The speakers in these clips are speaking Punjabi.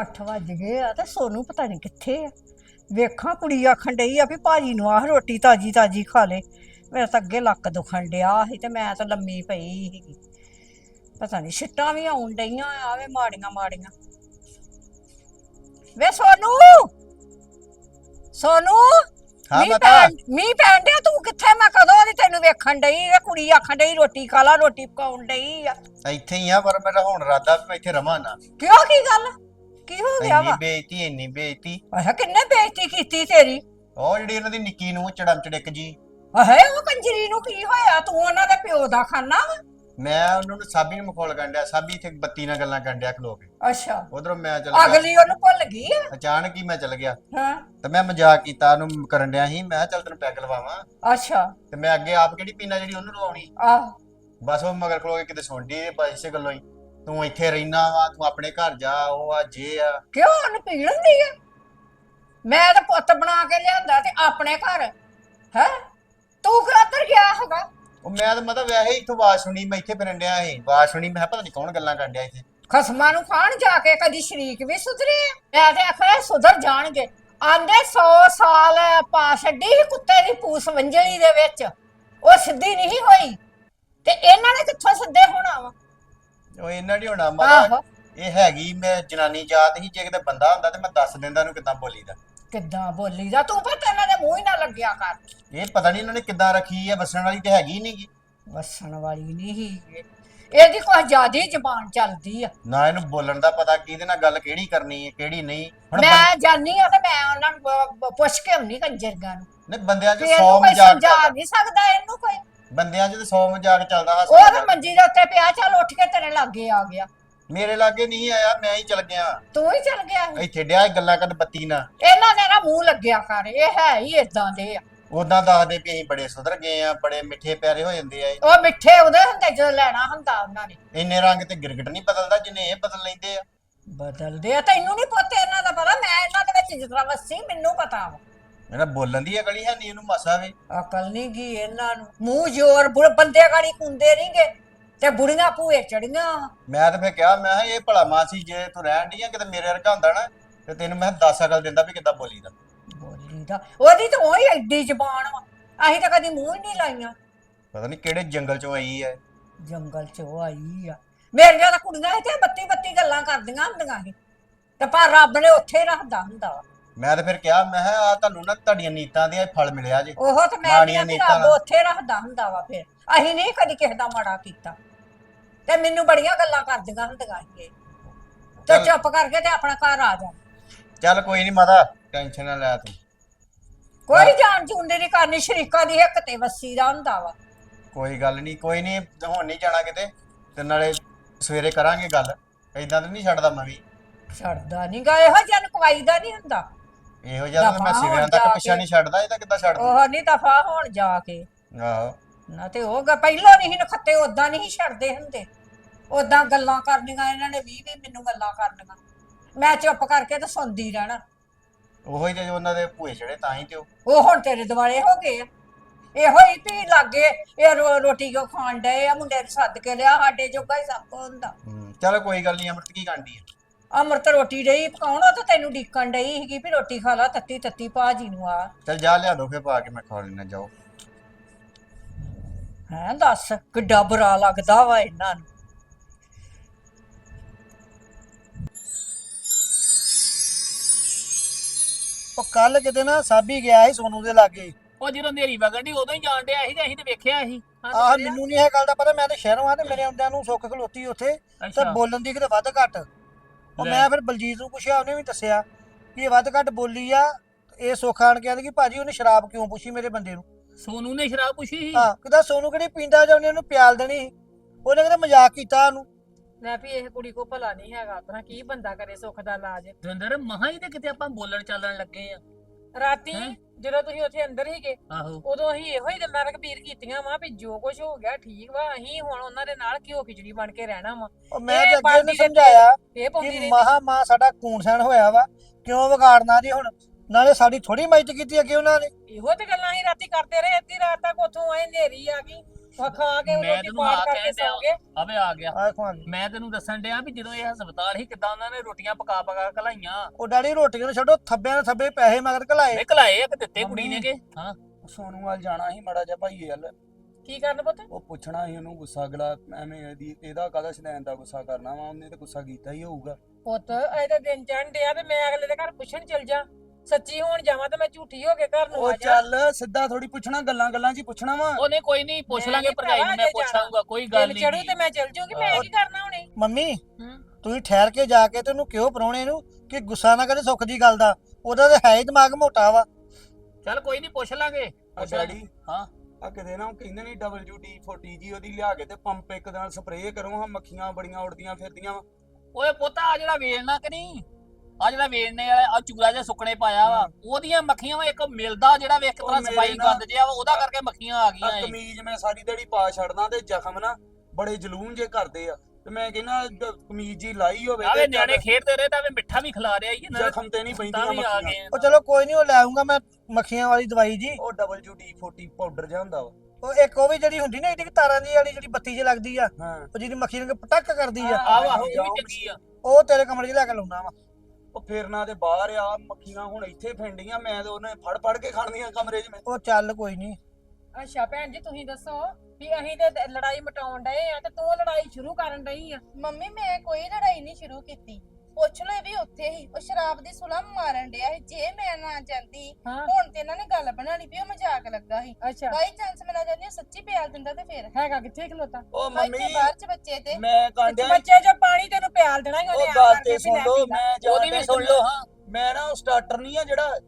8 ਵੱਜ ਗਏ ਆ ਤੇ ਸੋਨੂੰ ਪਤਾ ਨਹੀਂ ਕਿੱਥੇ ਆ। ਵੇਖਾਂ ਕੁੜੀ ਆਖਣ ਡਈ ਆ ਵੀ ਭਾਜੀ ਨੂੰ ਆਹ ਰੋਟੀ ਤਾਜੀ ਤਾਜੀ ਖਾ ਲੇ। ਮੇਰਾ ਤਾਂ ਅੱਗੇ ਲੱਕ ਦੁਖਣ ਡਿਆ ਸੀ ਤੇ ਮੈਂ ਤਾਂ ਲੰਮੀ ਪਈ ਸੀਗੀ। ਪਤਾ ਨਹੀਂ ਛਿੱਟਾਂ ਵੀ ਆਉਣ ਡਈਆਂ ਆਵੇ ਮਾੜੀਆਂ ਮਾੜੀਆਂ। ਵੇ ਸੋਨੂੰ! ਸੋਨੂੰ! ਹਾਂ ਮੀਂਹ ਮਾਤਾ। ਪੈਣ ਮੀਂਹ ਪੈਣ ਡਿਆ ਤੂੰ ਕਿੱਥੇ? ਮੈਂ ਕਦੋਂ ਦੀ ਤੈਨੂੰ ਵੇਖਣ ਡਈ ਇਹ ਕੁੜੀ ਆਖਣ ਡਈ ਰੋਟੀ ਖਾ ਲਾ ਰੋਟੀ ਪਕਾਉਣ ਡਈ ਆ। ਇੱਥੇ ਹੀ ਆ ਪਰ ਮੇਰਾ ਹੁਣ ਇਰਾਦਾ ਵੀ ਮੈਂ ਇੱਥੇ ਰਵਾਂ ਨਾ। ਕਿਉਂ? ਕੀ ਗੱਲ? ਕੀ ਹੋ ਗਿਆ ਇੰਨੀ ਵਾ? ਬੇਇੱਜ਼ਤੀ ਇੰਨੀ ਬੇਇੱਜ਼ਤੀ। ਅੱਛਾ ਕਿੰਨੇ ਬੇਇੱਜ਼ਤੀ ਕੀਤੀ ਤੇਰੀ? ਉਹ ਜਿਹੜੀ ਉਹਨਾਂ ਦੀ ਨਿੱਕੀ ਨੂੰ ਚੜਮ ਚੜਿਕ ਜੀ। ਅਹੇ ਉਹ ਕੰਜਰੀ ਨੂੰ ਕੀ ਹੋਇਆ? ਤੂੰ ਉਹਨਾਂ ਦੇ ਪਿਓ ਦਾ ਖਾਨਾ ਵਾ? ਮੈਂ ਉਹਨਾਂ ਨੂੰ ਸਾਬੀ ਨੂੰ ਮਖੌਲ ਗੰਡਿਆ ਸਾਬੀ ਇੱਥੇ ਬੱਤੀ ਨਾਲ ਗੱਲਾਂ ਗੰਡਿਆ ਖਲੋ ਕੇ। ਅੱਛਾ। ਉਧਰੋਂ ਮੈਂ ਚਲ ਗਿਆ। ਅਗਲੀ ਉਹਨੂੰ ਭੁੱਲ ਗਈ ਆ? ਅਚਾਨਕ ਹੀ ਮੈਂ ਚਲ ਗਿਆ। ਹਾਂ। ਤੇ ਮੈਂ ਮਜ਼ਾਕ ਕੀਤਾ ਉਹਨੂੰ ਕਰਨ ਡਿਆ ਸੀ ਮੈਂ ਕਿਹਾ ਚੱਲ ਤੈਨੂੰ ਪੈਗ ਲਵਾਵਾਂ। ਅੱਛਾ। ਤੇ ਮੈਂ ਅੱਗੇ ਆਪ ਕਿਹੜੀ ਪੀਣਾ ਜਿਹੜੀ ਉਹਨੂੰ ਲਵਾਉਣੀ ਆਹ। ਬਸ ਉਹ ਮਗਰ ਖਲੋ ਕੇ ਕਿਤੇ ਸੁਣਦੀ ਬਸ ਇਸੇ ਗੱਲੋਂ ਹੀ। ਤੂੰ ਇੱਥੇ ਰਹਿਣਾ ਵਾ ਤੂੰ ਆਪਣੇ ਘਰ ਜਾ ਉਹ ਆ ਜੇ ਆ। ਕਿਉਂ? ਉਹਨੂੰ ਪੀੜ ਹੁੰਦੀ ਆ। ਮੈਂ ਤਾਂ ਪੁੱਤ ਬਣਾ ਕੇ ਲਿਆਂਦਾ ਤੇ ਆਪਣੇ ਘਰ। ਹੈ? ਤੂੰ ਕਿੱਧਰ ਗਿਆ ਹੈਗਾ। ਉਹ ਮੈਂ ਤਾਂ ਮਤਲਬ ਵੈਸੇ ਹੀ ਇੱਥੋਂ ਆਵਾਜ਼ ਸੁਣੀ ਮੈਂ ਇੱਥੇ ਫਿਰਨ ਡਿਆ ਸੀ। ਆਵਾਜ਼ ਸੁਣੀ ਮੈਂ ਕਿਹਾ ਪਤਾ ਨਹੀਂ ਕੌਣ ਗੱਲਾਂ ਕਰਨ ਡਿਆ ਇੱਥੇ। ਖਸਮਾਂ ਨੂੰ ਖਾਣ ਜਾ ਕੇ ਕਦੀ ਸ਼ਰੀਕ ਵੀ ਸੁਧਰੇ ਆ। ਮੈਂ ਤੇ ਆਖਿਆ ਇਹ ਸੁਧਰ ਜਾਣਗੇ। ਆਂਦੇ 100 ਸਾਲ ਪਾ ਛੱਡੀ ਸੀ ਕੁੱਤੇ ਦੀ ਪੂਸ ਵੰਜਲੀ ਦੇ ਵਿੱਚ। ਉਹ ਸਿੱਧੀ ਨਹੀਂ ਹੋਈ। ਤੇ ਇਹਨਾਂ ਨੇ ਕਿੱਥੋਂ ਸਿੱਧੇ ਹੋਣਾ ਵਾ? ਉਹ ਇਹਨਾਂ ਦੀ ਹੋਣਾ ਆਹੋ। ਇਹ ਹੈਗੀ ਮੈਂ ਜਨਾਨੀ ਜਾਤ ਹੀ ਜੇ ਕਿਤੇ ਬੰਦਾ ਹੁੰਦਾ ਤੇ ਮੈਂ ਦੱਸ ਦਿੰਦਾ ਇਹਨੂੰ ਕਿੱਦਾਂ ਬੋਲੀਦਾ। ਕਿੱਦਾਂ ਬੋਲੀ ਜਾ ਤੂੰ ਪਤਾ ਇਹਨਾਂ ਦੇ ਮੂੰਹ ਹੀ ਨਾ ਲੱਗਿਆ ਕਰ। ਇਹ ਪਤਾ ਨਹੀਂ ਇਹਨਾਂ ਨੇ ਕਿੱਦਾਂ ਰੱਖੀ ਹੈ ਵਸਣ ਵਾਲੀ ਤੇ ਹੈਗੀ ਨਹੀਂਗੀ ਵਸਣ ਵਾਲੀ ਨਹੀਂ ਹੀ ਇਹਦੀ ਕੋਈ ਜ਼ਿਆਦੀ ਜ਼ਬਾਨ ਚੱਲਦੀ ਆ। ਨਾ ਇਹਨੂੰ ਬੋਲਣ ਦਾ ਪਤਾ ਕਿਹਦੇ ਨਾਲ ਗੱਲ ਕਿਹੜੀ ਕਰਨੀ ਹੈ ਕਿਹੜੀ ਨਹੀਂ। ਹੁਣ ਮੈਂ ਜਾਨੀ ਆ ਤੇ ਮੈਂ ਉਹਨਾਂ ਨੂੰ ਬ- ਬ- ਪੁੱਛ ਕੇ ਆਉਣੀ ਕੰਜਰਗਾ ਨੂੰ। ਨਹੀਂ ਬੰਦਿਆਂ 'ਚ ਕਿ 100 ਇਹਨੂੰ ਕੋਈ ਮਜ਼ਾਕ ਸਮਝਾ ਚੱਲਦਾ ਨਹੀਂ ਸਕਦਾ ਇਹਨੂੰ ਕੋਈ। ਬੰਦਿਆਂ 'ਚ ਤੇ 100 ਮਜ਼ਾਕ ਚੱਲਦਾ ਹੱਸ ਉਹ ਮਜ਼ਾਕ। ਮੰਜੀ ਦੇ ਉੱਤੇ ਪਿਆ ਚੱਲ ਉੱਠ ਕੇ ਤੇਰੇ ਲਾਗੇ ਆ ਗਿਆ। ਮੇਰੇ ਲਾਗੇ ਨਹੀਂ ਆਇਆ ਮੈਂ ਹੀ ਚਲ ਗਿਆ। ਤੂੰ ਹੀ ਚੱਲ ਗਿਆ ਸੀ। ਇੱਥੇ ਡਿਆ ਇਹ ਗੱਲਾਂ ਕਰਨ ਬੱਤੀ ਨਾਲ। ਇਹਨਾਂ ਦੇ ਨਾ ਮੂੰਹ ਲੱਗਿਆ ਕਰ ਇਹ ਹੈ ਹੀ ਇਦਾਂ ਦੇ ਆ। ਉਦਾਂ ਦੱਸਦੇ ਵੀ ਅਸੀਂ ਬੜੇ ਸੁਧਰ ਗਏ ਆ ਬੜੇ ਮਿੱਠੇ ਪਿਆਰੇ ਹੋ ਜਾਂਦੇ ਆ ਇਹ। ਉਹ ਮਿੱਠੇ ਉਹਦੇ ਹੁੰਦੇ ਜਦੋਂ ਲੈਣਾ ਹੁੰਦਾ ਉਹਨਾਂ ਨੇ। ਇੰਨੇ ਰੰਗ ਤੇ ਗਿਰਗਟ ਨਹੀਂ ਬਦਲਦਾ ਜਿੰਨੇ ਇਹ ਬਦਲ ਲੈਂਦੇ ਆ। ਬਦਲਦੇ ਆ ਤੈਨੂੰ ਨਹੀਂ ਪਤਾ ਇਹਨਾਂ ਦਾ ਪਤਾ ਮੈਂ ਇਹਨਾਂ ਦੇ ਵਿੱਚ ਜਿਸ ਤਰ੍ਹਾਂ ਵਸੀ ਮੈਨੂੰ ਪਤਾ ਵਾ। ਇਹਨਾਂ ਬੋਲਣ ਦੀ ਅਕਲ ਹੀ ਹੈ ਨਹੀਂ ਇਹਨੂੰ ਮਾਸਾ ਵੀ। ਅਕਲ ਨਹੀਂ ਗਈ ਇਹਨਾਂ ਨੂੰ। ਮੂੰਹ ਜ਼ੋਰ ਬੁੜ- ਬੰਦੇ ਗਾੜੀ ਕੁੰਦੇ ਨਹੀਂਗੇ ਤੇ ਬੁੜੀਆਂ ਭੂਏ ਚੜੀਆਂ। ਮੈਂ ਤਾਂ ਫੇਰ ਕਿਹਾ ਮੈਂ ਕਿਹਾ ਇਹ ਭਲਾ ਮਾਸੀ ਜੇ ਤੂੰ ਰਹਿਣ ਦੀ ਆ ਕਿਤੇ ਮੇਰੇ ਵਰਗਾ ਹੁੰਦਾ ਨਾ ਤੇ ਤੈਨੂੰ ਮੈਂ 10 ਅਕਲ ਦਿੰਦਾ ਵੀ ਕਿੱਦਾਂ ਬੋਲੀਦਾ। ਬੋਲੀ ਦਾ ਉਹਦੀ ਤਾਂ ਉਹੀ ਐਡੀ ਜ਼ਬਾਨ ਵਾ। ਅਸੀਂ ਤਾਂ ਕਦੀ ਮੂੰਹ ਹੀ ਨਹੀਂ ਲਾਈਆਂ। ਪਤਾ ਨਹੀਂ ਕਿਹੜੇ ਜੰਗਲ ਚੋਂ ਆਈ ਹੈ ਜੰਗਲ ਚ ਉਹ ਆਈ ਆ। ਮੇਰੀਆਂ ਤਾਂ ਕੁੜੀਆਂ ਇੱਥੇ ਬੱਤੀ ਬੱਤੀ ਗੱਲਾਂ ਕਰਦੀਆਂ ਹੁੰਦੀਆਂ ਸੀ। ਤੇ ਪਰ ਰੱਬ ਨੇ ਉੱਥੇ ਹੀ ਰੱਖਦਾ ਹੁੰਦਾ ਵਾ। ਮੈਂ ਤਾਂ ਫਿਰ ਕਿਹਾ ਮੈਂ ਕਿਹਾ ਆ ਤੁਹਾਨੂੰ ਨਾ ਤੁਹਾਡੀਆਂ ਨੀਤਾਂ ਦੇ ਫਲ ਮਿਲਿਆ ਜੇ। ਉਹ ਤੇ ਮੈਂ ਮਾੜੀਆਂ ਨੀਤਾਂ ਰੱਬ ਨਾਲ। ਉੱਥੇ ਰੱਖਦਾ ਹੁੰਦਾ ਵਾ ਫਿਰ। ਅਸੀਂ ਨਹੀਂ ਕਦੀ ਕਿਸੇ ਦਾ ਮਾੜਾ ਕੀਤਾ। ਤੇ ਮੈਨੂੰ ਬੜੀਆਂ ਗੱਲਾਂ ਕਰਦੀਆਂ ਹੁੰਦੀਆਂ ਸੀ। ਇਹ। ਤੇ ਚੱਲ। ਚੁੱਪ ਕਰਕੇ ਤੇ ਆਪਣਾ ਘਰ ਆ ਜਾ। ਚੱਲ ਕੋਈ ਨਹੀਂ ਮਾਤਾ ਟੈਨਸ਼ਨ ਨਾ ਲੈ ਤੂੰ। ਕੋਈ ਜਾਣ ਚੁੰਦੇ ਨਹੀਂ ਕਰਨੀ ਸ਼ਰੀਕਾ ਦੀ ਹਿੱਕ ਤੇ ਵੱਸੀ ਦਾ ਹੁੰਦਾ ਵਾ। ਕੋਈ ਗੱਲ ਨਹੀਂ ਕੋਈ ਨਹੀਂ ਹੁਣ ਨਹੀਂ ਜਾਣਾ ਕਿਤੇ। ਤੇ ਨਾਲੇ ਸਵੇਰੇ ਕਰਾਂਗੇ ਗੱਲ। ਏਦਾਂ ਤਾਂ ਨਹੀਂ ਛੱਡਦਾ ਮੈਂ ਵੀ। ਛੱਡਦਾ ਨਹੀਂ ਗਾ ਇਹੋ ਜਿਹਾ ਕਵਾਈ ਦਾ ਨਹੀਂ ਹੁੰਦਾ। ਇਹੋ ਜਿਹਾ ਤਾਂ ਮੈਂ ਦਫ਼ਾ ਸਿਵਿਆਂ ਹੁਣ ਤੱਕ ਜਾ ਪਿੱਛਾ ਕੇ। ਨਹੀਂ ਛੱਡਦਾ ਇਹ ਤਾਂ ਕਿੱਦਾਂ ਛੱਡ ਦੂੰ ਉਹ ਨਹੀਂ ਦਫਾ ਹੋਣ ਜਾ ਕੇ। ਆਹੋ। ਨਾ ਤੇ ਉਹ ਗ- ਪਹਿਲੋਂ ਨਹੀਂ ਨਖੱਤੇ ਉਦਾਂ ਨਹੀਂ ਛੱਡਦੇ ਹੁੰਦੇ। ਉਦਾਂ ਗੱਲਾਂ ਕਰਨੀਆਂ ਇਹਨਾਂ ਨੇ ਵੀ ਵੀ ਮੈਨੂੰ ਗੱਲਾਂ ਕਰਨੀਆਂ। ਮੈਂ ਚੁੱਪ ਕਰਕੇ ਤੇ ਸੁਣਦੀ ਰਹਿਣਾ। ਉਹੋ ਹੀ ਜੇ ਉਹਨਾਂ ਦੇ ਭੂਏ ਚੜੇ ਤਾਂ ਹੀ ਤੇ ਉਹ ਉਹ ਹੁਣ ਤੇਰੇ ਦਿਵਾਲੇ ਹੋ ਗਏ ਆ। ਇਹੋ ਹੀ ਵੀ ਲਾਗੇ ਇਹ ਰੋ- ਰੋਟੀ ਕਿਉਂ ਖਾਣ ਡਏ ਆ? ਮੁੰਡੇ ਨੂੰ ਸੱਦ ਕੇ ਲਿਆ ਸਾਡੇ ਜੋਗਾ ਹੀ ਸਭ ਕੁਝ ਹੁੰਦਾ। ਹੂੰ, ਚੱਲ ਕੋਈ ਗੱਲ ਨਹੀਂ ਅਮਰਤ ਕੀ ਕਾਂਡੀ ਹੈ ਅਮਰਤ ਰੋਟੀ ਡਈ ਪਕਾਉਣ ਉਹ ਤਾਂ ਤੈਨੂੰ ਡੀਕਣ ਡਈ ਸੀਗੀ ਵੀ ਰੋਟੀ ਖਾ ਲਾ ਤੱਤੀ ਤੱਤੀ ਭਾਜੀ ਨੂੰ ਆ। ਚੱਲ ਜਾ ਲਿਆ ਦੋ ਫੇ ਪਾ ਕੇ ਮੈਂ ਖਾ ਲੈਣਾ ਜਾਓ। ਹੈਂ ਦੱਸ ਕਿੱਡਾ ਬੁਰਾ ਲੱਗਦਾ ਵਾ ਇਹਨਾਂ ਨੂੰ। ਉਹ ਕੱਲ ਕਿਤੇ ਨਾ ਸਾਬੀ ਗਿਆ ਸੀ ਸੋਨੂ ਦੇ ਲਾਗੇ। ਉਹ ਜਦੋਂ ਹਨੇਰੀ ਵਗਣ ਦੀ ਉਦੋਂ ਹੀ ਜਾਣ ਡਿਆ ਸੀ ਤੇ ਅਸੀਂ ਤੇ ਵੇਖਿਆ ਸੀ। ਹਾਂ ਆਹ ਮੈਨੂੰ ਨਹੀਂ ਇਹ ਗੱਲ ਦਾ ਪਤਾ ਮੈਂ ਤਾਂ ਸ਼ਹਿਰੋਂ ਆ ਤੇ ਮੇਰੇ ਆਉਂਦਿਆਂ ਨੂੰ ਸੁੱਖ ਖਲੋਤੀ ਉੱਥੇ। ਤੇ ਅੱਛਾ। ਬੋਲਣ ਦੀ ਕਿਤੇ ਵੱਧ ਘੱਟ। ਉਹ। ਮੈਂ ਫਿਰ ਬਲਜੀਤ ਨੂੰ ਪੁੱਛਿਆ ਉਹਨੇ ਵੀ ਦੱਸਿਆ ਕਿ ਇਹ ਵੱਧ ਘੱਟ ਬੋਲੀ ਆ ਇਹ ਸੁੱਖ ਆਣ ਕੇ ਕਹਿੰਦੇ ਕਿ ਭਾਜੀ ਉਹਨੇ ਸ਼ਰਾਬ ਕਿਉਂ ਪੁੱਛੀ ਮੇਰੇ ਬੰਦੇ ਨੂੰ? ਸੋਨੂ ਨੇ ਸ਼ਰਾਬ ਪੁੱਛੀ ਸੀ? ਹਾਂ ਕਿਦਾ ਸੋਨੂ ਕਿਹੜੀ ਪੀਂਦਾ ਜਾਂ ਉਹਨੇ ਉਹਨੂੰ ਪਿਆਲ ਦੇਣੀ ਸੀ? ਉਹਨੇ ਕਿਤੇ ਮਜ਼ਾਕ ਕੀਤਾ ਉਹਨੂੰ। ਲੈ ਵੀ ਇਹ ਕੁੜੀ ਕੋ ਭਲਾ ਨਹੀਂ ਹੈਗਾ ਤਾਂ ਕੀ ਬੰਦਾ ਕਰੇ ਸੁੱਖ ਦਾ ਇਲਾਜ? ਦਵਿੰਦਰ ਮਹਾ ਹੀ ਤੇ ਕਿਤੇ ਆਪਾਂ ਬੋਲਣ ਚੱਲਣ ਲੱਗੇ ਆ। ਰਾਤੀ ਹੈਂ? ਜਦੋਂ ਤੁਸੀਂ ਉੱਥੇ ਅੰਦਰ ਹੀਗੇ ਆਹੋ। ਉਦੋਂ ਅਸੀਂ ਇਹੋ ਹੀ ਗੱਲਾਂ ਰਘਬੀਰ ਕੀਤੀਆਂ ਵਾ ਵੀ ਜੋ ਕੁਝ ਹੋ ਗਿਆ ਠੀਕ ਵਾ ਅਸੀਂ ਹੁਣ ਉਹਨਾਂ ਦੇ ਨਾਲ ਘਿਓ ਖਿਚੜੀ ਬਣ ਕੇ ਰਹਿਣਾ ਵਾ। ਉਹ ਮੈਂ ਇਹ ਤਾਂ ਅੱਗੇ ਦੇ ਸਮਝਾਇਆ ਇਹ ਪਾਉਂਦੀ ਕਿ ਮਹਾ ਮਾਂ ਸਾਡਾ ਕੂਣ ਸੈਣ ਹੋਇਆ ਵਾ ਕਿਉਂ ਵਿਗਾੜਨਾ ਜੀ ਹੁਣ? ਨਾਲੇ ਸਾਡੀ ਥੋੜੀ ਮਦਦ ਕੀਤੀ ਅੱਗੇ ਉਹਨਾਂ ਨੇ। ਇਹੋ ਤੇ ਗੱਲਾਂ ਅਸੀਂ ਰਾਤੀ ਕਰਦੇ ਰਹੇ ਅੱਧੀ ਰਾਤ ਤੱਕ ਉੱਥੋਂ ਆਏ ਨੇਰੀ ਆ ਗਈ। ਉਹ ਖਾ ਕੇ ਮੈਂ ਰੋਟੀ ਤੈਨੂੰ ਆ ਕਰਕੇ ਕਹਿਣ ਡਿਆ ਸੌਂ ਗਏ ਆਵੇ ਆ ਗਿਆ। ਆ ਖਵਾਂਗੇ ਮੈਂ ਤੈਨੂੰ ਦੱਸਣ ਡਿਆ ਵੀ ਜਦੋਂ ਇਹ ਹਸਪਤਾਲ ਸੀ ਕਿੱਦਾਂ ਉਹਨਾਂ ਨੇ ਰੋਟੀਆਂ ਪਕਾ ਪਕਾ ਕਲਾਈਆਂ ਉਹ ਡੈਡੀ ਰੋਟੀਆਂ ਨੂੰ ਛੱਡੋ ਥੱਬਿਆਂ ਦੇ ਥੱਬੇ ਪੈਸੇ ਮਗਰ ਘਲਾਏ। ਨਿਕਲਾਏ ਇੱਕ ਦਿੱਤੇ ਕੁੜੀ ਮੰਮੀ। ਨੇਗੇ। ਹਾਂ। ਸੋਨੂੰ ਵੱਲ ਜਾਣਾ ਸੀ ਮੜਾ ਜਿਹਾ ਭਾਈ ਵੱਲ। ਕੀ ਕਰਨ ਪੁੱਤ? ਉਹ ਪੁੱਛਣਾ ਸੀ ਉਹਨੂੰ ਗੁੱਸਾ ਗਲਾ ਐਵੇਂ ਇਹਦੀ ਇਹਦਾ ਕਾਹਦਾ ਸ਼ਦੈਨ ਦਾ ਗੁੱਸਾ ਕਰਨਾ ਵਾ? ਉਹਨੇ ਤੇ ਗੁੱਸਾ ਕੀਤਾ ਹੀ ਹੋਊਗਾ। ਪੁੱਤ ਅਜੇ ਤਾਂ ਦਿਨ ਚੜ੍ਹਨ ਡਿਆ ਤੇ ਮੈਂ ਅਗਲੇ ਦੇ ਘਰ ਪੁੱਛਣ ਚਲ ਜਾ। ਸੱਚੀ ਹੋਣ ਜਾਵਾਂ ਤੇ ਮੈਂ ਝੂਠੀ ਹੋ ਕੇ ਘਰ ਨੂੰ ਉਹ ਆ ਜਾ। ਚੱਲ ਸਿੱਧਾ ਥੋੜੀ ਪੁੱਛਣਾ ਗੱਲਾਂ ਗੱਲਾਂ 'ਚ ਹੀ ਪੁੱਛਣਾ ਵਾ। ਉਹਨੇ ਕੋਈ ਨਹੀਂ ਪੁੱਛ ਮੈਂ ਲਾਂਗੇ ਨੀ ਭਰਜਾਈ ਨੂੰ ਭਰਾਵਾ ਮੈਂ ਜੇ ਪੁੱਛ ਜਾਣਾ। ਆਊਂਗਾ ਕੋਈ ਗੱਲ ਨਹੀਂ ਚੜੂ ਤੇ ਮੈਂ ਚਲ ਜੂਗੀ ਮੈਂ ਕੀ ਕਰਨਾ ਹੁਣੇ? ਮੰਮੀ ਹੂੰ। ਤੁਸੀਂ ਠਹਿਰ ਕੇ ਜਾ ਕੇ ਤੇ ਉਹਨੂੰ ਕਿਉਂ ਪਰੋਣੇ ਨੂੰ ਕਿ ਗੁੱਸਾ ਨਾ ਕਰੇ ਸੁੱਖ ਦੀ ਗੱਲ ਦਾ। ਉਹਦਾ ਤਾਂ ਹੈ ਹੀ ਦਿਮਾਗ ਮੋਟਾ ਵਾ। ਚੱਲ ਕੋਈ ਨਹੀਂ ਪੁੱਛ ਲਾਂਗੇ। ਆ ਪੁੱਛ ਲਾਂਗੇ। ਡੈਡੀ ਹਾਂ। ਆ ਕਿਤੇ ਨਾ ਉਹ ਕਹਿੰਦੇ ਨਹੀਂ WD 40 ਜੀ ਉਹਦੀ ਲਿਆ ਕੇ ਤੇ ਪੰਪ ਇੱਕ ਨਾਲ ਸਪਰੇਅ ਕਰੋ ਹਾਂ ਮੱਖੀਆਂ ਬੜੀਆਂ ਉੜਦੀਆਂ ਫਿਰਦੀਆਂ ਵਾ। ਓਏ ਪੁੱਤ ਆ ਜਿਹੜਾ ਵੇਲਣਾ ਕਿ ਨਹੀਂ? ਆ ਜਿਹੜਾ ਵੇਲਣੇ ਵਾਲਾ ਆ ਚੂਰਾ ਜਿਹਾ ਸੁੱਕਣੇ ਪਾਇਆ ਵਾ ਉਹਦੀਆਂ ਮੱਖੀਆਂ ਵਾ ਇੱਕ ਮਿਲਦਾ ਜਿਹੜਾ ਵੇਖ ਉਹ ਤਰ੍ਹਾਂ ਮੇਰੇ ਸਫ਼ਾਈ ਗੰਦ ਜਿਹਾ ਵਾ ਉਹਦਾ ਕਰਕੇ ਮੱਖੀਆਂ ਆ ਗਈਆਂ ਏ। ਕਮੀਜ਼ ਮੈਂ ਸਾਰੀ ਦਿਹਾੜੀ ਪਾ ਛੱਡਦਾ ਤੇ ਜ਼ਖਮ ਨਾ ਬੜੇ ਜਲੂਨ ਜੇ ਕਰਦੇ ਆ। ਤੇ ਮੈਂ ਕਹਿੰਦਾ ਜ- ਕਮੀਜ਼ ਜੀ ਲਾਈ ਹੋਵੇ ਆਵੇ ਤੇ ਨਿਆਣੇ ਖੇਡਦੇ ਰਹੇ ਤਾਂ ਵੇ ਮਿੱਠਾ ਵੀ ਖਿਲਾ ਰਿਹਾ ਹੀ ਨਾ। ਜ਼ਖਮ ਤੇ ਨਹੀਂ ਤਾਂ ਪੈਂਦੀਆਂ ਵੀ ਆ ਮੱਖੀਆਂ। ਗਏ। ਉਹ ਚਲੋ ਕੋਈ ਨਹੀਂ ਉਹ ਲੈ ਆਉਂਗਾ ਮੈਂ ਮੱਖੀਆਂ ਵਾਲੀ ਦਵਾਈ ਜੀ। ਉਹ WD 40 ਪਾਊਡਰ ਜਿਹਾ ਹੁੰਦਾ ਵਾ। ਉਹ ਇੱਕ ਉਹ ਵੀ ਜਿਹੜੀ ਹੁੰਦੀ ਨਾ ਇਹਦੀ ਤਾਰਾਂ ਦੀ ਵਾਲੀ ਜਿਹੜੀ ਬੱਤੀ 'ਚ ਲੱਗਦੀ ਆ ਹਾਂ। ਉਹ ਜਿਹਦੀ ਮੱਖੀ ਨੂੰ ਪਟਕ ਕਰਦੀ ਆ। ਆਹੋ ਆਹੋ ਉਹ ਵੀ ਚੰਗੀ ਆ। ਉਹ ਤੇਰੇ ਕਮਰੇ 'ਚ ਲੈ ਕੇ ਲਾਉਣਾ ਵਾ। ਉਹ ਫਿਰਨਾ ਤੇ ਬਾਹਰ ਆ ਮੱਖੀਆਂ ਹੁਣ ਇੱਥੇ ਫੈਂਡੀਆਂ ਮੈਂ ਤੇ ਉਹਨੇ ਫੜ ਫੜ ਕੇ ਖਾਣੀਆਂ ਕਮਰੇ 'ਚ ਮੈਂ। ਉਹ ਚੱਲ ਕੋਈ ਨਹੀਂ। ਅੱਛਾ ਭੈਣ ਜੀ ਤੁਸੀਂ ਦੱਸੋ ਵੀ ਅਸੀਂ ਤੇ ਲੜਾਈ ਮਟਾਉਣ ਡਏ ਆ ਤੇ ਤੂੰ ਲੜਾਈ ਸ਼ੁਰੂ ਕਰਨ ਡਈ ਆ? ਮੰਮੀ ਮੈਂ ਕੋਈ ਲੜਾਈ ਨਹੀਂ ਸ਼ੁਰੂ ਕੀਤੀ। ਪੁੱਛ ਲੋ ਇਹ ਵੀ ਉੱਥੇ ਹੀ ਉਹ ਸ਼ਰਾਬ ਦੀ ਸੁਲਾ ਮਾਰਨ ਡਿਆ ਸੀ ਜੇ ਮੈਂ ਨਾ ਜਾਂਦੀ ਹਾਂ। ਹੁਣ ਤੇ ਇਹਨਾਂ ਨੇ ਗੱਲ ਬਣਾ ਲਈ ਵੀ ਉਹ ਮਜ਼ਾਕ ਲੱਗਾ ਸੀ। ਅੱਛਾ। ਬਾਈ ਚਾਂਸ ਮੈਂ ਨਾ ਜਾਂਦੀ ਉਹ ਸੱਚੀ ਪਿਆਲ ਦਿੰਦਾ ਤੇ ਫਿਰ। ਹੈਗਾ ਕਿੱਥੇ ਖਲੋਤਾ? ਉਹ ਮੰਮੀ ਬਾਹਰ ਚ ਬੱਚੇ ਤੇ। ਮੈਂ ਕਾਂਡਿਆ ਬੱਚੇ ਜੋ ਪਾਣੀ ਤੈਨੂੰ ਪਿਆਲ ਦੇਣਾ ਹੀ ਉਹਨੇ ਉਹ ਆ ਗੱਲ ਤੇ ਸੁਣ ਲੈ ਲੈ। ਮੈਂ ਉਹਦੀ ਵੀ ਸੁਣ ਲਓ। ਹਾਂ। ਮੈਂ ਨਾ ਉਹ ਸਟਾਰਟਰ ਨਹੀਂ ਆ ਜਿਹੜਾ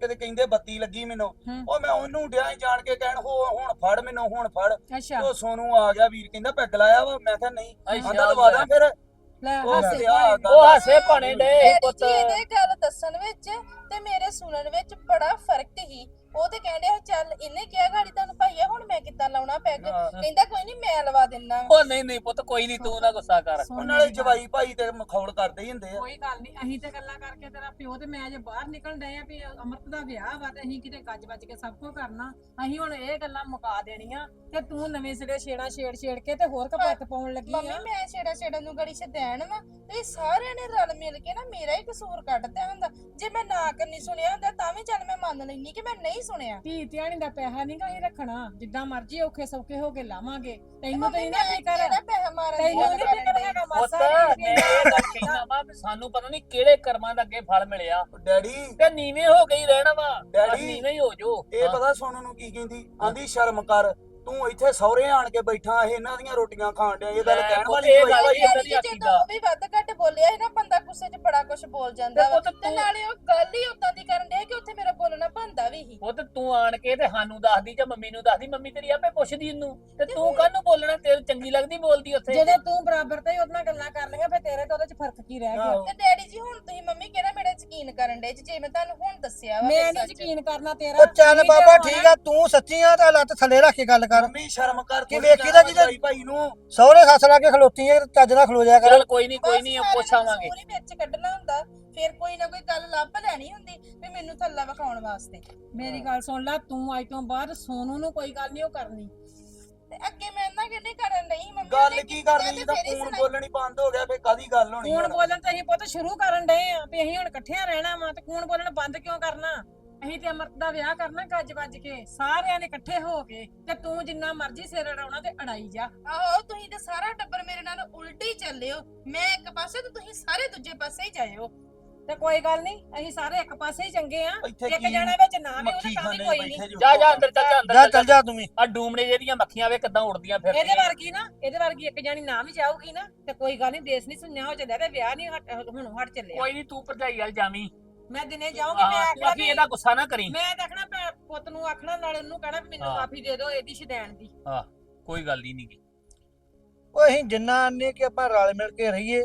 ਕਿਤੇ ਕਹਿੰਦੇ ਬੱਤੀ ਲੱਗੀ ਮੈਨੂੰ। ਉਹ ਮੈਂ ਉਹਨੂੰ ਡਿਆ ਜਾਣ ਕੇ ਕਹਿਣ ਹੋ ਹੁਣ ਫੜ ਮੈਨੂੰ ਹੁਣ ਫੜ। ਅੱਛਾ। ਉਹ ਸੋਨੂੰ ਆ ਗਿਆ ਵੀਰ ਕਹਿੰਦਾ ਪੈਗ ਲਾਇਆ ਵਾ। ਮੈਂ ਕਿਹਾ ਨਹੀਂ ਆਂਦਾ ਲਵਾ ਦਾਂ ਫਿਰ। ਲੈ ਹੱਸੇ ਉਹ ਹਾਸੇ ਭਾਣੇ ਡੇ ਪੁੱਤ। ਗੱਲ ਦੱਸਣ ਵਿੱਚ ਤੇ ਮੇਰੇ ਸੁਣਨ ਵਿੱਚ ਬੜਾ ਫ਼ਰਕ ਹੀ। ਉਹ ਤੇ ਕਹਿੰਦੇ ਆ ਚੱਲ ਇਹਨੇ ਕਿਹਾ ਗਾੜੀ ਤੁਹਾਨੂੰ ਭਾਈਆ ਹੁਣ ਮੈਂ ਕਿੱਦਾਂ ਲਾਉਣਾ ਪੈਗ। ਕਹਿੰਦਾ ਕੋਈ ਨਹੀਂ ਮੈਂ ਲਵਾ ਦਿੰਨਾ। ਉਹ ਨਹੀਂ ਨਹੀਂ ਪੁੱਤ ਕੋਈ ਨਹੀਂ ਤੂੰ ਨਾ ਗੁੱਸਾ ਕਰ। ਸੁਣ ਉਹ ਨਾਲੇ। ਜਵਾਈ ਭਾਈ ਤੇ ਮਖੌਲ ਕਰਦੇ ਹੀ ਹੁੰਦੇ ਆ। ਕੋਈ ਗੱਲ ਨਹੀਂ ਅਸੀਂ ਤੇ ਗੱਲਾਂ ਕਰਕੇ ਤੇਰਾ ਪਿਓ ਤੇ ਮੈਂ ਜੇ ਬਾਹਰ ਨਿਕਲ ਡਏ ਆ ਵੀ ਅਮਰਤ ਦਾ ਵਿਆਹ ਵਾ ਤੇ ਅਸੀਂ ਕਿਤੇ ਗੱਜ ਵੱਜ ਕੇ ਸਭ ਕੁਝ ਕਰਨਾ ਅਸੀਂ ਹੁਣ ਇਹ ਗੱਲਾਂ ਮੁਕਾ ਦੇਣੀਆਂ ਤੇ ਤੂੰ ਨਵੇਂ ਸਿਰੇ ਛੇੜਾ ਛੇੜ ਛੇੜ ਕੇ ਤੇ ਹੋਰ ਕਪੱਤ ਪਾਉਣ ਲੱਗੀ ਮੰਮੀ ਆ ਮੈਂ ਛੇੜਾ ਛੇੜਾ ਨੂੰ ਗੜੀ ਛਦੈਣ ਵਾ। ਤੇ ਸਾਰਿਆਂ ਨੇ ਰਲ ਮਿਲ ਕੇ ਨਾ ਮੇਰਾ ਹੀ ਕਸੂਰ ਕੱਢਦਾ ਹੁੰਦਾ। ਜੇ ਮੈਂ ਨਾ ਕਰਨੀ ਸੁਣਿਆ ਹੁੰਦਾ ਤਾਂ ਵੀ ਚੱਲ ਮੈਂ ਮੰਨ ਲੈਣੀ ਕਿ ਮੈਂ ਨਹੀਂ ਸੁਣਿਆ? ਧੀ ਧਿਆਣੀ ਦਾ ਪੈਸਾ ਨਹੀਂ ਗਾ ਰੱਖਣਾ। ਜਿੱਦਾਂ ਮਰਜ਼ੀ ਔਖੇ ਸੌਖੇ ਹੋ ਕੇ ਲਾਵਾਂਗੇ। ਤੈਨੂੰ ਤਾਂ ਨਹੀਂ ਨਾ ਪੈਸਾ ਮਾਰਨ ਦੀ ਤੈਨੂੰ ਨਹੀਂ ਫਿਕਰ। ਹੈਗਾ ਪੁੱਤ ਮਾਸਾ। ਮੈਂ ਇਹ ਗੱਲ ਕਹਿਣਾ ਵਾ ਵੀ ਸਾਨੂੰ ਪਤਾ ਨਹੀਂ ਕਿਹੜੇ ਕਰਮਾਂ ਦਾ ਅੱਗੇ ਫਲ ਮਿਲਿਆ। ਡੈਡੀ। ਤੇ ਨੀਵੇਂ ਹੋ ਗਈ ਰਹਿਣਾ ਵਾ। ਡੈਡੀ, ਨੀਵੇਂ ਹੀ ਹੋ ਜੋ ਇਹ ਪਤਾ ਸੋਨੂੰ ਨੂੰ ਕੀ ਕਹਿੰਦੀ? ਆਂਦੀ ਸ਼ਰਮ ਕਰ। ਤੂੰ ਇੱਥੇ ਸਹੁਰੇ ਆਣ ਕੇ ਬੈਠਾ ਇਹ ਇਹਨਾਂ ਦੀਆਂ ਰੋਟੀਆਂ ਖਾਣ ਡਿਆ ਇਹ ਗੱਲ ਲੈ ਕਹਿਣ ਵਾਲੀ ਇਹ ਗੱਲ ਹੀ ਡੈਡੀ ਦੀ ਜੀ। ਜਦੋਂ ਉਹ ਵੀ ਵੱਧ ਘੱਟ ਬੋਲਿਆ ਹੈ ਨਾ ਬੰਦਾ ਗੁੱਸੇ 'ਚ ਬੜਾ ਕੁਝ ਬੋਲ ਜਾਂਦਾ ਤੇ ਵਾ। ਪੁੱਤ ਤੇ ਤੂੰ ਨਾਲੇ ਉਹ ਗੱਲ ਹੀ ਉਦਾਂ ਦੀ ਕਰਨ ਡਿਆ ਕਿ ਉੱਥੇ ਮੇਰਾ ਬੋਲਣਾ ਬੰਦਾ ਵੀ ਸੀ ਪੁੱਤ ਤੂੰ ਆਣ ਕੇ ਤੇ ਸਾਨੂੰ ਦੱਸਦੀ ਜਾਂ ਮੰਮੀ ਨੂੰ ਦੱਸਦੀ ਮੰਮੀ ਤੇਰੀ ਆਪੇ ਪੁੱਛਦੀ ਇਹਨੂੰ ਤੇ ਤੂੰ ਕਾਹਨੂੰ ਬੋਲਣਾ? ਤੇਰੇ ਚੰਗੀ ਲੱਗਦੀ ਬੋਲਦੀ ਉੱਥੇ। ਜਦੋਂ ਤੂੰ ਬਰਾਬਰ ਤੇ ਹੀ ਉਹਦੇ ਨਾਲ ਗੱਲਾਂ ਕਰ ਲਈਆਂ ਫਿਰ ਤੇਰੇ ਤੇ ਉਹਦੇ ਚ ਫ਼ਰਕ ਕੀ ਰਹਿ ਗਿਆ? ਆਹੋ। ਤੇ ਡੈਡੀ ਜੀ ਹੁਣ ਤੁਸੀਂ ਮੰਮੀ ਕਿਹੜਾ ਮੇਰਾ ਯਕੀਨ ਕਰਨ ਡੇ ਜੇ ਮੈਂ ਤੁਹਾਨੂੰ ਹੁਣ ਦੱਸਿਆ ਵਾ ਮੈਂ ਨਹੀਂ ਸੱਚ। ਯਕੀਨ ਕਰਨਾ ਤੇਰਾ। ਉਹ ਚੱਲ ਬਾਬਾ ਤੇ ਠੀਕ ਆ ਤੂੰ ਸੱਚੀ ਆ ਤਾਂ ਲੱਤ ਥੱਲੇ ਰੱਖ ਕੇ ਗੱਲ ਕਰ। ਮੰਮੀ ਸ਼ਰਮ ਕਰ ਕਿ ਵੇਖੀ ਦਾ ਜਵਾਈ ਭਾਈ ਨੂੰ। ਸਹੁਰੇ ਸੱਸ ਲਾ ਕੇ ਖਲੋਤੀ ਆ ਚੱਜ ਨਾਲ ਖਲੋ ਜਾ ਕਰ। ਚੱਲ ਕੋਈ ਨਹੀਂ ਕੋਈ ਨਹੀਂ ਸਾਰਿਆਂ ਪੁੱਛ ਨੂੰ ਆਵਾਂਗੇ। ਕਸੂਰ ਹੀ ਵਿੱਚ ਕੱਢਣਾ ਹੁੰਦਾ ਫਿਰ ਕੋਈ ਨਾ ਕੋਈ ਗੱਲ ਲੱਭ ਲੈਣੀ ਹੁੰਦੀ ਵੀ ਮੈਨੂੰ ਥੱਲਾ ਵਿਖਾਉਣ ਵਾਸਤੇ। ਮੇਰੀ ਗੱਲ ਸੁਣ ਲੈ ਤੂੰ ਅੱਜ ਤੋਂ ਬਾਅਦ ਸੋਨੂ ਨੂੰ ਕੋਈ ਗੱਲ ਨਹੀਂ ਉਹ ਕਰਨੀ। ਤੇ ਅੱਗੇ ਮੈਂ ਇਹਨਾਂ ਕਿਹਨੇ ਕਰਨ ਨਹੀਂ ਮੰਮੀ ਗੱਲ ਕੀ ਕਰਨੀ? ਹੀ ਫੋਨ। ਬੋਲਣੀ ਬੰਦ ਹੋ ਗਿਆ ਫੇ ਕਾਦੀ ਗੱਲ ਹੋਣੀ ਹੁਣ? ਬੋਲਣ ਤੇ ਅਸੀਂ ਪੁੱਤ ਸ਼ੁਰੂ ਕਰਨ ਡਏ ਆ ਵੀ ਅਸੀਂ ਹੁਣ ਇਕੱਠਿਆਂ ਰਹਿਣਾ ਵਾ ਤੇ ਕੂਣ ਬੋਲਣ ਬੰਦ ਕਿਉਂ ਕਰਨਾ? ਅਸੀਂ ਤੇ ਅਮਰਤ ਦਾ ਵਿਆਹ ਕਰਨਾ ਗੱਜ ਵੱਜ ਕੇ ਸਾਰਿਆਂ ਨੇ ਇਕੱਠੇ ਹੋ ਕੇ ਤੇ ਤੂੰ ਜਿੰਨਾ ਮਰਜ਼ੀ ਸਿਰ ਅੜਾਉਣਾ ਤੇ ਅੜਾਈ ਜਾ। ਆਹੋ ਤੁਸੀਂ ਤੇ ਸਾਰਾ ਟੱਬਰ ਮੇਰੇ ਨਾਲ ਉਲਟੀ ਚੱਲਿਓ। ਮੈਂ ਇੱਕ ਪਾਸੇ ਤੇ ਤੁਸੀਂ ਸਾਰੇ ਦੂਜੇ ਪਾਸੇ ਹੀ ਜਾਇਓ। ਤੇ ਕੋਈ ਗੱਲ ਨਹੀਂ ਅਸੀਂ ਸਾਰੇ ਇੱਕ ਪਾਸੇ ਹੀ ਚੰਗੇ ਆ। ਇੱਥੇ ਇੱਕ ਕੀ ਜਣਾ ਵਿੱਚ ਨਾ ਵੀ ਮੱਖੀ ਉਹਨੇ ਤਾਂ ਵੀ ਖਾਣੇ ਕੋਈ ਨਹੀਂ। ਬੈਠੇ ਜੋ। ਜਾ ਜਾ ਅੰਦਰ ਚੱਲ ਜਾ ਅੰਦਰ ਜਾ ਚੱਲ ਚੱਲ ਜਾ। ਤੂੰ ਵੀ। ਆ ਡੂਮਣੇ ਜਿਹੜੀਆਂ ਮੱਖੀਆਂ ਵੇ ਕਿਦਾਂ ਉੜਦੀਆਂ ਇਹਦੇ ਫਿਰਦੀਆਂ ਵਰਗੀ ਨਾ ਇਹਦੇ ਵਰਗੀ ਇੱਕ ਜਾਨੀ ਨਾ ਵੀ ਜਾਊਗੀ ਨਾ ਤੇ ਕੋਈ ਗੱਲ ਨਹੀਂ ਦੇਸ਼ ਨਹੀਂ ਸੁਣਿਆ ਹੋ ਚੱਲਿਆ ਤੇ ਵਿਆਹ ਨਹੀਂ ਹੁਣ ਹਟ ਚੱਲਿਆ। ਕੋਈ ਨਹੀਂ ਤੂੰ ਭਰਜਾਈ ਵਾਲ ਜਾਵੀਂ। ਮੈਂ ਦਿਨੇ ਜਾਊਂਗੀ ਮੈਂ ਹਾਂ ਆਖਣਾ ਆਖੀ ਵੀ ਇਹਦਾ ਗੁੱਸਾ ਨਾ ਕਰੀ ਮੈਂ ਭੈ- ਪੁੱਤ ਨੂੰ ਆਖਣਾ ਨਾਲ ਉਹਨੂੰ ਕਹਿਣਾ ਵੀ ਮੈਨੂੰ ਹਾਂ। ਮਾਫੀ ਦੇ ਦਿਓ ਇਹਦੀ ਸ਼ਦੈਣ ਦੀ ਕੋਈ ਗੱਲ ਹੀ ਨਹੀਂ ਉਹ ਅਸੀਂ ਜਿੰਨਾ ਆਨੇ ਕਿ ਆਪਾਂ ਰਲ ਮਿਲ ਕੇ ਰਹੀਏ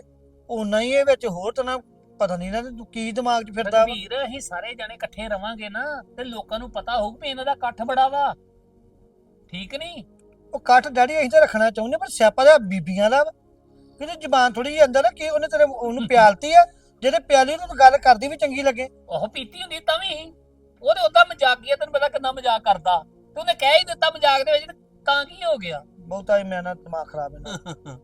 ਉਨਾ ਹੀ ਇਹ ਵਿੱਚ ਹੋਰ ਤਾਂ ਨਾ ਪਤਾ ਨਹੀਂ ਨਾ ਤੂੰ ਕੀ ਦਿਮਾਗ 'ਚ ਫਿਰਦਾ ਵਾ। ਅਸੀਂ ਸਾਰੇ ਜਾਣੇ ਇਕੱਠੇ ਰਵਾਂਗੇ ਨਾ ਤੇ ਲੋਕਾਂ ਨੂੰ ਪਤਾ ਹੋਊ ਵੀ ਇਹਨਾਂ ਦਾ ਇਕੱਠ ਬੜਾ ਵਾ ਠੀਕ ਨਹੀਂ ਉਹ ਕੱਠ ਡੈਡੀ ਅਸੀਂ ਤਾਂ ਰੱਖਣਾ ਚਾਹੁੰਦੇ ਪਰ ਸਿਆਪਾ ਦਾ ਬੀਬੀਆਂ ਦਾ ਵਾ। ਕਿਤੇ ਜ਼ਬਾਨ ਥੋੜੀ ਜਿਹੀ ਅੰਦਰ ਆ ਕਿ ਉਹਨੇ ਤੇਰੇ ਉਹਨੂੰ ਪਿਆਲਤੀ ਆ ਜਿਹੜੇ ਪਿਆਲੀ ਨੂੰ ਤੂੰ ਗੱਲ ਕਰਦੀ ਵੀ ਚੰਗੀ ਲੱਗੇ। ਉਹ ਪੀਤੀ ਹੁੰਦੀ ਤਾਂ ਵੀ। ਉਹਦੇ ਉਦਾਂ ਮਜ਼ਾਕੀਆ ਤੈਨੂੰ ਪਤਾ ਕਿੰਨਾ ਮਜ਼ਾਕ ਕਰਦਾ। ਤੇ ਉਹਨੇ ਕਹਿ ਹੀ ਦਿੱਤਾ ਮਜ਼ਾਕ ਦੇ ਵਿੱਚ ਤੇ ਤਾਂ ਕੀ ਹੋ ਗਿਆ? ਬਹੁਤਾ ਹੀ ਮੈਂ ਨਾ ਦਿਮਾਗ ਖਰਾਬ ਹੈ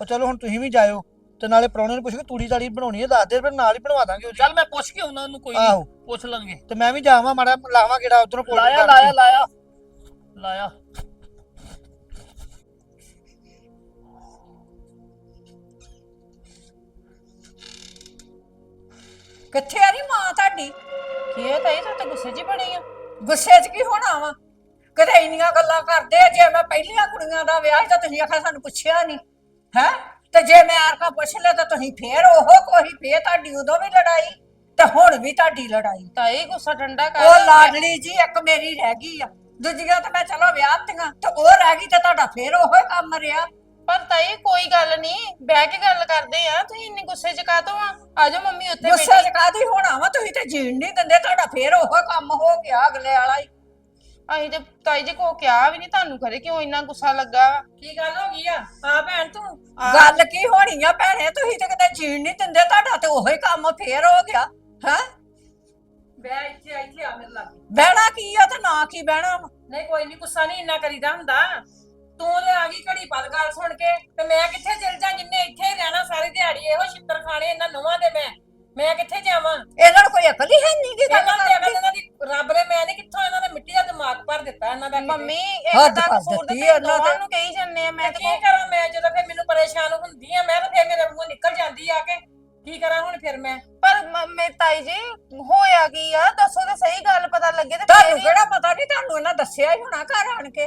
ਉਹ ਚਲੋ ਹੁਣ ਤੁਸੀਂ ਵੀ ਜਾਇਓ ਤੇ ਨਾਲੇ ਪ੍ਰਾਹੁਣੇ ਨੂੰ ਪੁੱਛ ਕੇ ਤੂੜੀ ਤਾੜੀ ਬਣਾਉਣੀ ਹੈ ਦੱਸ ਦੇ ਫਿਰ ਨਾਲ ਹੀ ਬਣਵਾ ਦਾਂਗੇ ਉਹਦੀ ਚੱਲ ਮੈਂ ਪੁੱਛ ਕੇ ਉਹਨਾਂ ਨੂੰ ਕੋਈ ਨੀ, ਆਹੋ। ਪੁੱਛ ਲਾਂਗੇ। ਤੇ ਮੈਂ ਵੀ ਜਾਵਾਂ ਮਾੜਾ ਲਾਵਾਂ ਕਿਹੜਾ ਉਧਰੋਂ ਲਾਇਆ ਲਾਇਆ ਲਾਇਆ। ਲਾਇਆ। ਕਿੱਥੇ ਆ ਨੀ ਮਾਂ ਤੁਹਾਡੀ? ਕੀ ਹੈ ਤਾਈ ਤੂੰ ਤਾਂ ਗੁੱਸੇ 'ਚ ਹੀ ਬਣੀ ਆ। ਗੁੱਸੇ 'ਚ ਕੀ ਹੋਣਾ ਵਾ? ਕਦੇ ਇੰਨੀਆਂ ਗੱਲਾਂ ਕਰਦੇ ਆ, ਜੇ ਮੈਂ ਪਹਿਲੀਆਂ ਕੁੜੀਆਂ ਦਾ ਵਿਆਹ ਸੀ ਤਾਂ ਤੁਸੀਂ ਆਖਿਆ ਸਾਨੂੰ ਪੁੱਛਿਆ ਨਹੀਂ ਹੈ? ਤੇ ਜੇ ਮੈਂ ਆਰਕਾ ਪੁੱਛ ਲਿਆ ਤਾਂ ਤੁਸੀਂ ਫੇਰ ਉਹ ਕੋਈ ਫੇਰ ਤੁਹਾਡੀ ਉਦੋਂ ਵੀ ਲੜਾਈ ਤੇ ਹੁਣ ਵੀ ਤੁਹਾਡੀ ਲੜਾਈ। ਤਾਈ ਗੁੱਸਾ ਠੰਡਾ ਕਰ ਉਹ ਲਾਡਲੀ ਜੀ ਇੱਕ ਮੇਰੀ ਰਹਿ ਗਈ ਆ। ਦੂਜੀਆਂ ਤਾਂ ਮੈਂ ਚਲੋ ਵਿਆਹ ਤੀਆਂ ਤੇ ਉਹ ਰਹਿ ਗਈ ਤੇ ਤੁਹਾਡਾ ਫੇਰ ਉਹ ਕੰਮ ਰਿਹਾ। ਪਰ ਤਾਈ ਕੋਈ ਗੱਲ ਨਹੀਂ। ਬਹਿ ਕੇ ਗੱਲ ਕਰਦੇ ਆ। ਤੁਸੀਂ ਇੰਨੇ ਗੁੱਸੇ 'ਚ ਕਾਤੋਂ ਆ? ਆਜੋ ਮੰਮੀ ਉੱਥੇ ਗੁੱਸੇ ਬੈਠੀ। ਚ ਕਾਦੀ ਹੋਣਾ ਵਾ? ਤੁਸੀਂ ਤੇ ਜੀਣ ਨਹੀਂ ਦਿੰਦੇ। ਤੁਹਾਡਾ ਫੇਰ ਉਹ ਕੰਮ ਹੋ ਗਿਆ ਅਗਲੇ ਵਾਲਾ ਹੀ। ਅਸੀਂ ਤੇ ਤਾਈ ਜੀ ਕੋ ਕਿਹਾ ਵੀ ਨਹੀਂ ਤੁਹਾਨੂੰ ਖਰੇ ਕਿਉਂ ਇੰਨਾ ਗੁੱਸਾ ਲੱਗਾ ਵਾ? ਕੀ ਗੱਲ ਹੋ ਗਈ ਆ? ਆ ਭੈਣ ਤੂੰ? ਆ ਗੱਲ ਕੀ ਹੋਣੀ ਆ ਭੈਣੇ? ਤੁਸੀਂ ਤੇ ਕਿਤੇ ਜੀਣ ਨਹੀਂ ਦਿੰਦੇ। ਤੁਹਾਡਾ ਤੇ ਉਹੀ ਕੰਮ ਫੇਰ ਹੋ ਗਿਆ। ਹੈ? ਬੈ ਇੱਥੇ ਇੱਥੇ ਆ ਮੇਰੇ ਲਾਗੇ। ਬਹਿਣਾ ਕੀ ਆ ਤੇ ਨਾ ਕੀ ਬਹਿਣਾ ਵਾ? ਨਹੀਂ ਕੋਈ ਨਹੀਂ ਗੁੱਸਾ ਨਹੀਂ ਇੰਨਾ ਕਰੀਦਾ ਹੁੰਦਾ। ਤੂੰ ਤੇ ਆ ਗਈ ਘੜੀ ਪਦ ਗੱਲ ਸੁਣ ਕੇ ਤੇ ਮੈਂ ਕਿੱਥੇ ਚਲ ਜਾ ਜਿੰਨੇ ਇੱਥੇ ਹੀ ਰਹਿਣਾ ਸਾਰੀ ਦਿਹਾੜੀ ਇਹੋ ਛਿੱਤਰ ਖਾਣੇ ਇਹਨਾਂ ਨਵਾਂ ਦੇ ਮੈਂ। ਮੈਂ ਕਿੱਥੇ ਜਾਵਾਂ? ਇਹਨਾਂ ਨੂੰ ਕੋਈ ਅਕਲ ਹੀ ਹੈ ਨਹੀਂ ਕਿ ਗੱਲ ਇਹਨਾਂ ਦੇ ਅਗਲ ਇਹਨਾਂ ਦੀ ਰੱਬ ਨੇ ਮੈਂ ਨਹੀਂ ਕਿੱਥੋਂ ਇਹਨਾਂ ਨੇ ਮਿੱਟੀ ਦਾ ਦਿਮਾਗ ਭਰ ਦਿੱਤਾ ਇਹਨਾਂ ਦਾ। ਮੰਮੀ ਇੱਕ ਹੱਦ ਤਾਂ ਕਰ ਕਸੂਰ ਦਿੱਤੀ ਇਹਨਾਂ ਦੋਵਾਂ ਦੇ। ਨੂੰ ਕਹੀ ਜੰਨੇ ਆ ਮੈਂ ਤੇ ਤੇ ਕੀ ਕਰਾਂ ਮੈਂ ਜਦੋਂ ਫਿਰ ਮੈਨੂੰ ਪਰੇਸ਼ਾਨ ਹੁੰਦੀ ਆ ਮੈਂ ਤਾਂ ਫਿਰ ਮੇਰੇ ਮੂੰਹੋਂ ਨਿਕਲ ਜਾਂਦੀ ਆ ਕੇ। ਕੀ ਕਰਾਂ ਹੁਣ ਫਿਰ ਮੈਂ? ਪਰ ਮ- ਮੈਂ ਤਾਈ ਜੀ ਹੋਇਆ ਕੀ ਆ? ਦੱਸੋ ਤੇ ਸਹੀ ਗੱਲ ਪਤਾ ਲੱਗੇ ਤੇ ਤੁਹਾਨੂੰ ਹੀ- ਕਿਹੜਾ ਪਤਾ ਨਹੀਂ ਤੁਹਾਨੂੰ ਇਹਨਾਂ ਦੱਸਿਆ ਹੀ ਹੋਣਾ ਘਰ ਆਣ ਕੇ।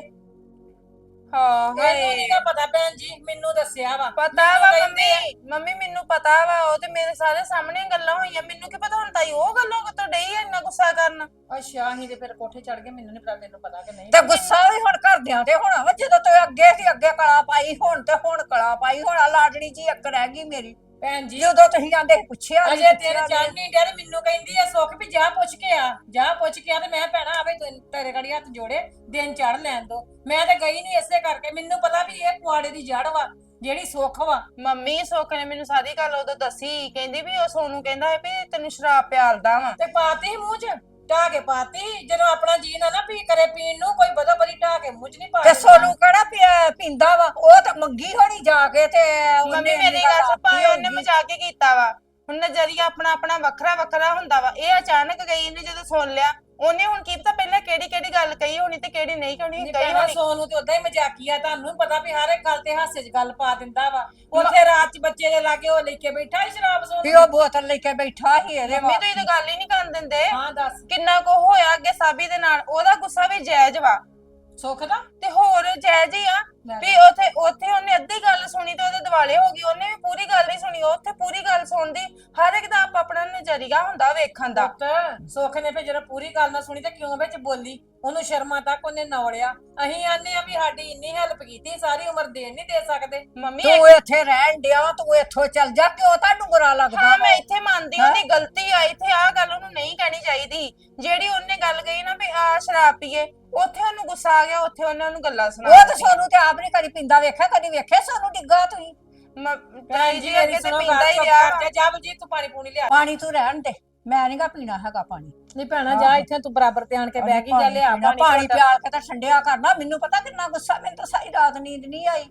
ਹਾਂ ਮੈਨੂੰ ਹਾਏ ਨਹੀਂ ਗਾ ਪਤਾ ਭੈਣ ਜੀ ਮੈਨੂੰ ਦੱਸਿਆ ਵਾ। ਪਤਾ ਮੈਨੂੰ ਵਾ ਕਹਿੰਦੇ ਆ, ਮੰਮੀ ਮੰਮੀ ਮੈਨੂੰ ਪਤਾ ਵਾ ਉਹ ਤੇ ਮੇਰੇ ਸਾਰੇ ਸਾਹਮਣੇ ਗੱਲਾਂ ਹੋਈਆਂ। ਮੈਨੂੰ ਕੀ ਪਤਾ ਹੁਣ ਤਾਈ ਉਹ ਗੱਲੋਂ ਕਿਤੋਂ ਡਈ ਆ ਇੰਨਾ ਗੁੱਸਾ ਕਰਨ। ਅੱਛਾ ਅਸੀਂ ਤੇ ਫਿਰ ਕੋਠੇ ਚੜ ਗਏ ਮੈਨੂੰ ਨਹੀਂ ਪਤਾ ਤੈਨੂੰ ਪਤਾ ਕਿ ਨਹੀਂ। ਤੇ ਗੁੱਸਾ ਵੀ ਹੁਣ ਘਰਦਿਆਂ ਤੇ ਹੋਣਾ ਜਦੋਂ ਤੂੰ ਅੱਗੇ ਸੀ ਅੱਗੇ ਕਲਾ ਪਾਈ ਹੁਣ ਤੇ ਹੁਣ ਕਲਾ ਪਾਈ ਹੁਣ ਆਹ ਲਾਡਲੀ ਜੀ ਇੱਕ ਰਹਿ ਗਈ ਮੇਰੀ। ਭੈਣ ਜੀ ਜਦੋਂ ਤੁਸੀਂ ਆਂਦੇ ਪੁੱਛਿਆ ਨੀ, ਅਜੇ ਪੁੱਛਿਆ ਤੇਰੇ ਨੀ। ਮੈਨੂੰ ਕਹਿੰਦੀ ਆ ਸੁੱਖ ਵੀ ਜਾ ਪੁੱਛ ਕੇ ਆ ਜਾ ਪੁੱਛ ਕੇ ਆ ਤੇ ਮੈਂ ਭੈਣਾ ਆਵੇ ਤੇਰੇ ਗੜੀ ਹੱਥ ਜੋੜੇ ਦਿਨ ਚੜ ਲੈਣ ਦੋ। ਮੈਂ ਤੇ ਗਈ ਨਹੀਂ ਇਸੇ ਕਰਕੇ ਮੈਨੂੰ ਪਤਾ ਵੀ ਇਹ ਕੁਆੜੇ ਦੀ ਜੜ ਵਾ ਜਿਹੜੀ ਸੁੱਖ ਵਾ। ਮੰਮੀ ਸੁੱਖ ਨੇ ਮੈਨੂੰ ਸਾਰੀ ਗੱਲ ਉਦੋਂ ਦੱਸੀ ਕਹਿੰਦੀ ਵੀ ਉਹ ਸੋਨੂੰ ਕਹਿੰਦਾ ਹੈ ਵੀ ਤੈਨੂੰ ਸ਼ਰਾਬ ਪਿਆਲਦਾ ਵਾ। ਤੇ ਪਾਤੀ ਮੂੰਹ ਚ? ਢਾ ਕੇ ਪਾਤੀ ਜਦੋਂ ਆਪਣਾ ਜੀ ਨਾ ਨਾ ਪੀ ਕਰੇ ਪੀਣ ਨੂੰ ਕੋਈ ਬਦੋ ਬਦੀ ਢਾ ਕੇ ਚ ਨਹੀਂ ਪਾ ਤੇ ਦਿੰਦਾ। ਸੋਨੂੰ ਕਿਹੜਾ ਪਿਆ- ਪੀਂਦਾ ਵਾ ਉਹ ਤਾਂ ਮੰਗੀ ਹੋਣੀ ਜਾ ਕੇ ਤੇ ਉਹਨੇ ਮੰਮੀ ਇੰਨੀ ਮੇਰੀ ਗੱਲ ਸੁਣ ਆਖੀ ਭਾਵੇਂ ਉਹਨੇ ਹੋਊਗੀ। ਮਜ਼ਾਕ ਹੀ ਕੀਤਾ ਵਾ ਹੁਣ ਨਜ਼ਰੀਆ ਆਪਣਾ ਆਪਣਾ ਵੱਖਰਾ ਵੱਖਰਾ ਹੁੰਦਾ ਵਾ ਇਹ ਅਚਾਨਕ ਗਈ ਇਹਨੇ ਜਦੋਂ ਸੁਣ ਲਿਆ ਉਹਨੇ ਹੁਣ ਕੀ ਪਤਾ ਪਹਿਲਾਂ ਕਿਹੜੀ ਕਿਹੜੀ ਗੱਲ ਕਹੀ ਹੋਣੀ ਤੇ ਕਿਹੜੀ ਨਹੀਂ ਕਹੀ ਨਹੀਂ ਕਹੀ ਹੋਣੀ। ਸੋਨੂੰ ਤੇ ਉਦਾਂ ਹੀ ਮਜ਼ਾਕੀਆ ਤੁਹਾਨੂੰ ਪਤਾ ਵੀ ਹਰ ਇੱਕ ਗੱਲ ਤੇ ਹਾਸੇ 'ਚ ਗੱਲ ਪਾ ਦਿੰਦਾ ਵਾ। ਉੱਥੇ ਰਾਤ 'ਚ ਬੱਚੇ ਦੇ ਲਾਗੇ ਉਹ ਲੈ ਕੇ ਬੈਠਾ ਸੀ ਸ਼ਰਾਬ ਵੀ ਸੋਨੂੰ ਉਹ ਬੋਤਲ ਲੈ ਕੇ ਬੈਠਾ ਸੀ ਇਹਦੇ ਮੰਮੀ ਤੁਸੀਂ ਤਾਂ ਗੱਲ ਹੀ ਨਹੀਂ ਕਰਨ ਦਿੰਦੇ। ਹਾਂ ਦੱਸ। ਕਿੰਨਾ ਕੋ ਹੋਇਆ ਅੱਗੇ ਸਾਬੀ ਦੇ ਨਾਲ ਉਹਦਾ ਗੁੱਸਾ ਵੀ ਜਾਇਜ਼ ਵਾ। ਸੁੱਖ ਦਾ ਤੇ ਹੋਰ ਜਾਇਜ਼ ਹੀ ਆ। ਵੀ ਉੱਥੇ ਉੱਥੇ ਉਹਨੇ ਅੱਧੀ ਗੱਲ ਸੁਣੀ ਤੇ ਉਹਦੇ ਦਿਵਾਲੇ ਹੋ ਗਈ। ਉਹਨੇ ਵੀ ਪੂਰੀ ਗੱਲ ਨਹੀਂ ਸੁਣੀ। ਉੱਥੇ ਪੂਰੀ ਗੱਲ ਸੁਣਦੀ। ਹਰ ਇੱਕ ਦਾ ਆਪ ਆਪਣਾ ਨਜ਼ਰੀਆ ਹੁੰਦਾ ਵੇਖਣ ਦਾ। ਪੁੱਤ ਸੁੱਖ ਨੇ ਫਿਰ ਜਦੋਂ ਪੂਰੀ ਗੱਲ ਨਾ ਸੁਣੀ ਤੇ ਕਿਉਂ ਵਿੱਚ ਬੋਲੀ? ਉਹਨੂੰ ਸ਼ਰਮਾ ਤੱਕ ਉਹਨੇ ਨੌੜਿਆ ਅਸੀਂ ਆਨੇ ਆ ਵੀ ਸਾਡੀ ਇੰਨੀ ਹੈਲਪ ਕੀਤੀ ਸਾਰੀ ਉਮਰ ਦੇਣ ਨਹੀਂ ਦੇ ਸਕਦੇ। ਮੰਮੀ ਤੂੰ ਇੱਥੇ ਰਹਿਣ ਡਿਆ ਤੂੰ ਇੱਥੋਂ ਚੱਲ ਜਾ ਕਿਉਂ ਤੁਹਾਨੂੰ ਬੁਰਾ ਲੱਗਦਾ ਹਾਂ? ਮੈਂ ਇੱਥੇ ਮੰਨਦੀ ਉਹਦੀ ਗਲਤੀ ਆ। ਇੱਥੇ ਆ ਗੱਲ ਉਹਨੂੰ ਨਹੀਂ ਕਹਿਣੀ ਚਾਹੀਦੀ। ਜਿਹੜੀ ਉਹਨੇ ਗੱਲ ਕਹੀ ਨਾ ਵੀ ਆ ਸ਼ਰਾਬ ਪੀਏ ਉੱਥੇ ਉਹਨੂੰ ਗੁੱਸਾ ਆ ਗਿਆ ਉੱਥੇ ਉਹਨਾਂ ਨੂੰ ਗੱਲਾਂ ਸੁਣਾ ਉਹ ਤਾਂ ਦਿੱਤੀਆਂ। ਸੋਨੂੰ ਤੇ ਆਪ ਨਹੀਂ ਕਦੀ ਪੀਂਦਾ ਵੇਖਿਆ ਕਦੀ ਵੇਖਿਆ ਸੋਨੂੰ ਡਿੱਗਾ ਤੁਸੀਂ? ਮ- ਤਾਈ ਜੀ ਅੱਗੇ ਤੇ ਪੀਂਦਾ ਹੀ ਰਿਹਾ। ਜਾ ਬਲਜੀਤ ਤੂੰ ਪਾਣੀ ਪੂਣੀ ਲਿਆ। ਪਾਣੀ ਤੂੰ ਰਹਿਣ ਦੇ ਮੈਂ ਨਹੀਂਗਾ ਪੀਣਾ ਹੈਗਾ ਪਾਣੀ। ਨਹੀਂ ਭੈਣਾ ਜਾ ਇੱਥੇ ਤੂੰ ਬਰਾਬਰ ਤੇ ਆਣ ਕੇ ਬਹਿ ਗਈ ਜਾ ਲਿਆ ਪੀਣਾ, ਪਾਣੀ। ਪਿਆਲ ਕੇ ਤਾਂ ਠੰਡਿਆ ਕਰਨਾ ਮੈਨੂੰ ਪਤਾ ਕਿੰਨਾ ਗੁੱਸਾ ਮੈਨੂੰ ਤਾਂ ਸਾਰੀ ਰਾਤ ਨੀਂਦ ਨਹੀਂ ਆਈ।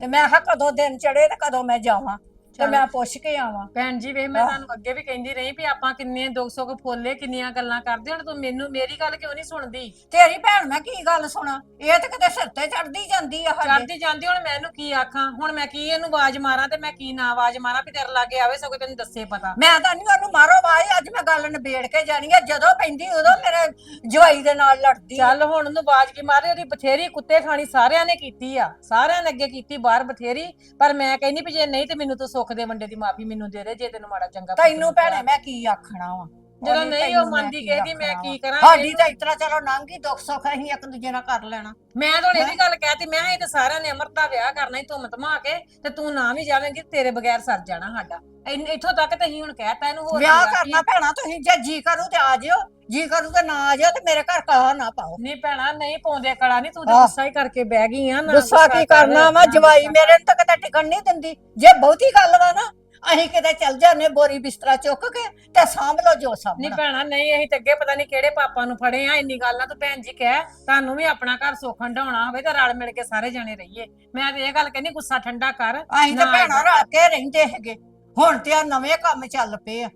ਤੇ ਮੈਂ ਕਿਹਾ ਕਦੋਂ ਦਿਨ ਚੜੇ ਤੇ ਕਦੋਂ ਮੈਂ ਜਾਵਾਂ। ਤੇ। ਮੈਂ ਪੁੱਛ ਕੇ ਆਵਾਂ। ਭੈਣ ਜੀ ਵੇ ਮੈਂ। ਤੁਹਾਨੂੰ ਅੱਗੇ ਵੀ ਕਹਿੰਦੀ ਰਹੀ ਵੀ ਆਪਾਂ ਕਿੰਨੇ ਦੁੱਖ ਸੁੱਖ ਫੋਲੇ ਕਿੰਨੀਆਂ ਗੱਲਾਂ ਕਰਦੇ ਹੁਣ ਤੂੰ ਮੈਨੂੰ ਮੇਰੀ ਗੱਲ ਕਿਉਂ ਨਹੀਂ ਸੁਣਦੀ? ਤੇਰੀ ਭੈਣ ਮੈਂ ਕੀ ਗੱਲ ਸੁਣਾ? ਇਹ ਤੇ ਕਿਤੇ ਸਿਰ ਤੇ ਚੜਦੀ ਜਾਂਦੀ ਆ ਸਾਡੇ। ਚੜਦੀ ਜਾਂਦੀ ਹੁਣ ਮੈਂ ਇਹਨੂੰ ਕੀ ਆਖਾਂ? ਹੁਣ ਮੈਂ ਕੀ ਇਹਨੂੰ ਆਵਾਜ਼ ਮਾਰਾਂ ਤੇ ਮੈਂ ਕੀ ਨਾ ਆਵਾਜ਼ ਮਾਰਾਂ ਵੀ ਤੇਰੇ ਲਾਗੇ ਆਵੇ ਸਗੋਂ ਤੈਨੂੰ ਦੱਸੇ ਪਤਾ। ਮੈਂ ਤਾਂ ਨਹੀਂ ਉਹਨੂੰ ਮਾਰੋ ਬਾਈ ਅੱਜ ਮੈਂ ਗੱਲ ਨਿਬੇੜ ਕੇ ਜਾਣੀ ਆ ਜਦੋਂ ਪੈਂਦੀ ਉਦੋਂ ਮੇਰੇ ਜਵਾਈ ਦੇ ਨਾਲ ਲੜਦੀ ਆ। ਚੱਲ ਹੁਣ ਉਹਨੂੰ ਆਵਾਜ਼ ਕੀ ਮਾਰੇ ਉਹਦੀ ਬਥੇਰੀ ਕੁੱਤੇ ਖਾਣੀ ਸਾਰਿਆਂ ਨੇ ਕੀਤੀ ਆ। ਸਾਰਿਆਂ ਨੇ ਅੱਗੇ ਕੀਤੀ ਬਾਹਰ ਬਥੇਰੀ। ਪਰ ਮੈਂ ਕਹਿੰਦੀ ਵੀ ਜੇ ਨਹੀਂ ਤੇ ਮੈਨੂੰ ਤੂੰ ਸੁੱਖ ਦੇ ਵੰਡੇ ਦੀ ਮਾਫੀ ਮੈਨੂੰ ਦੇ ਦੇ ਜੇ ਤੈਨੂੰ ਮਾੜਾ ਚੰਗਾ ਤੈਨੂੰ ਭੈਣੇ। ਮੈਂ ਕੀ ਆਖਣਾ ਵਾ ਜਦੋਂ ਨਹੀਂ ਉਹ ਮੰਨਦੀ ਕਹਿੰਦੀ ਮੈਂ ਕੀ ਕਰਾਂ? ਸਾਡੀ ਤਾਂ ਇਤਰਾ ਚਲੋ ਨੰਗੀ ਦੁੱਖ ਸੁੱਖ ਅਸੀਂ ਇੱਕ ਦੂਜੇ ਨਾਲ ਕਰ ਲੈਣਾ। ਮੈਂ ਤਾਂ ਹੁਣ ਇਹ ਵੀ ਗੱਲ ਕਹਿਤੀ ਮੈਂ ਕਿਹਾ ਇਹ ਤਾਂ ਸਾਰਿਆਂ ਨੇ ਅਮਰਤ ਦਾ ਵਿਆਹ ਕਰਨਾ ਹੀ ਧੁੰਮ ਧਮਾ ਕੇ ਤੇ ਤੂੰ ਨਾ ਵੀ ਜਾਵੇਂਗੀ ਤੇਰੇ ਬਗੈਰ ਸਰ ਜਾਣਾ ਸਾਡਾ। ਇੰਨ- ਇੱਥੋਂ ਤੱਕ ਤੇ ਅਸੀਂ ਹੁਣ ਕਹਿਤਾ ਇਹਨੂੰ ਹੋਰ ਵਿਆਹ ਕੀ। ਕਰਨਾ ਭੈਣਾ ਤੁਸੀਂ ਜੇ ਜੀ ਕਰੂ ਤੇ ਆ ਜਿਓ। ਜੀ ਕਰੂ ਤੇ ਨਾ ਆ ਜਿਓ ਤੇ ਮੇਰੇ ਘਰ ਕਲਾ ਨਾ ਪਾਓ। ਨਹੀਂ ਭੈਣਾ ਨਹੀਂ ਪਾਉਂਦੇ ਕਲਾ ਨਹੀਂ ਤੂੰ ਤਾਂ ਆਹ। ਗੁੱਸਾ ਹੀ ਕਰਕੇ ਬਹਿ ਗਈ ਆ ਨਾ ਗੁੱਸਾ ਕੀ ਕਰ, ਕਰਨਾ ਵਾ? ਨਾ ਜਵਾਈ ਮੇਰੇ ਨੂੰ ਤਾਂ ਕਿਤੇ ਟਿਕਣ ਨਹੀਂ ਦਿੰਦੀ। ਜੇ ਬਹੁਤੀ ਗੱਲ ਵਾ ਨਾ ਅਸੀਂ ਕਿਤੇ ਚੱਲ ਜਾਂਦੇ ਬੋਰੀ ਬਿਸਤਰਾ ਚੁੱਕ ਕੇ ਤੇ ਸਾਂਭ ਲਓ ਜੋ ਨਹੀਂ ਸਾਂਭਣਾ ਭੈਣਾ ਨਹੀਂ ਅਸੀਂ ਤੇ ਅੱਗੇ ਪਤਾ ਨਹੀਂ ਕਿਹੜੇ ਪਾਪਾ ਨੂੰ ਫੜੇ ਆ ਇੰਨੀ ਗੱਲ ਨਾ ਤੂੰ ਭੈਣ ਜੀ ਕਹਿ ਤੁਹਾਨੂੰ ਵੀ ਆਪਣਾ ਘਰ ਸੁੱਖ ਹੰਡਾਉਣਾ ਹੋਵੇ ਤਾਂ ਰਲ ਮਿਲ ਕੇ ਸਾਰੇ ਜਣੇ ਰਹੀਏ। ਮੈਂ ਤੇ ਇਹ ਗੱਲ ਕਹਿੰਦੀ ਗੁੱਸਾ ਠੰਡਾ ਕਰ। ਅਸੀਂ ਤਾਂ ਨਾ ਭੈਣਾਂ ਰਲ ਕੇ ਰਹਿੰਦੇ ਹੈਗੇ। ਹੁਣ ਤੇ ਆ ਨਵੇਂ ਕੰਮ ਚੱਲ ਪਏ ਆ।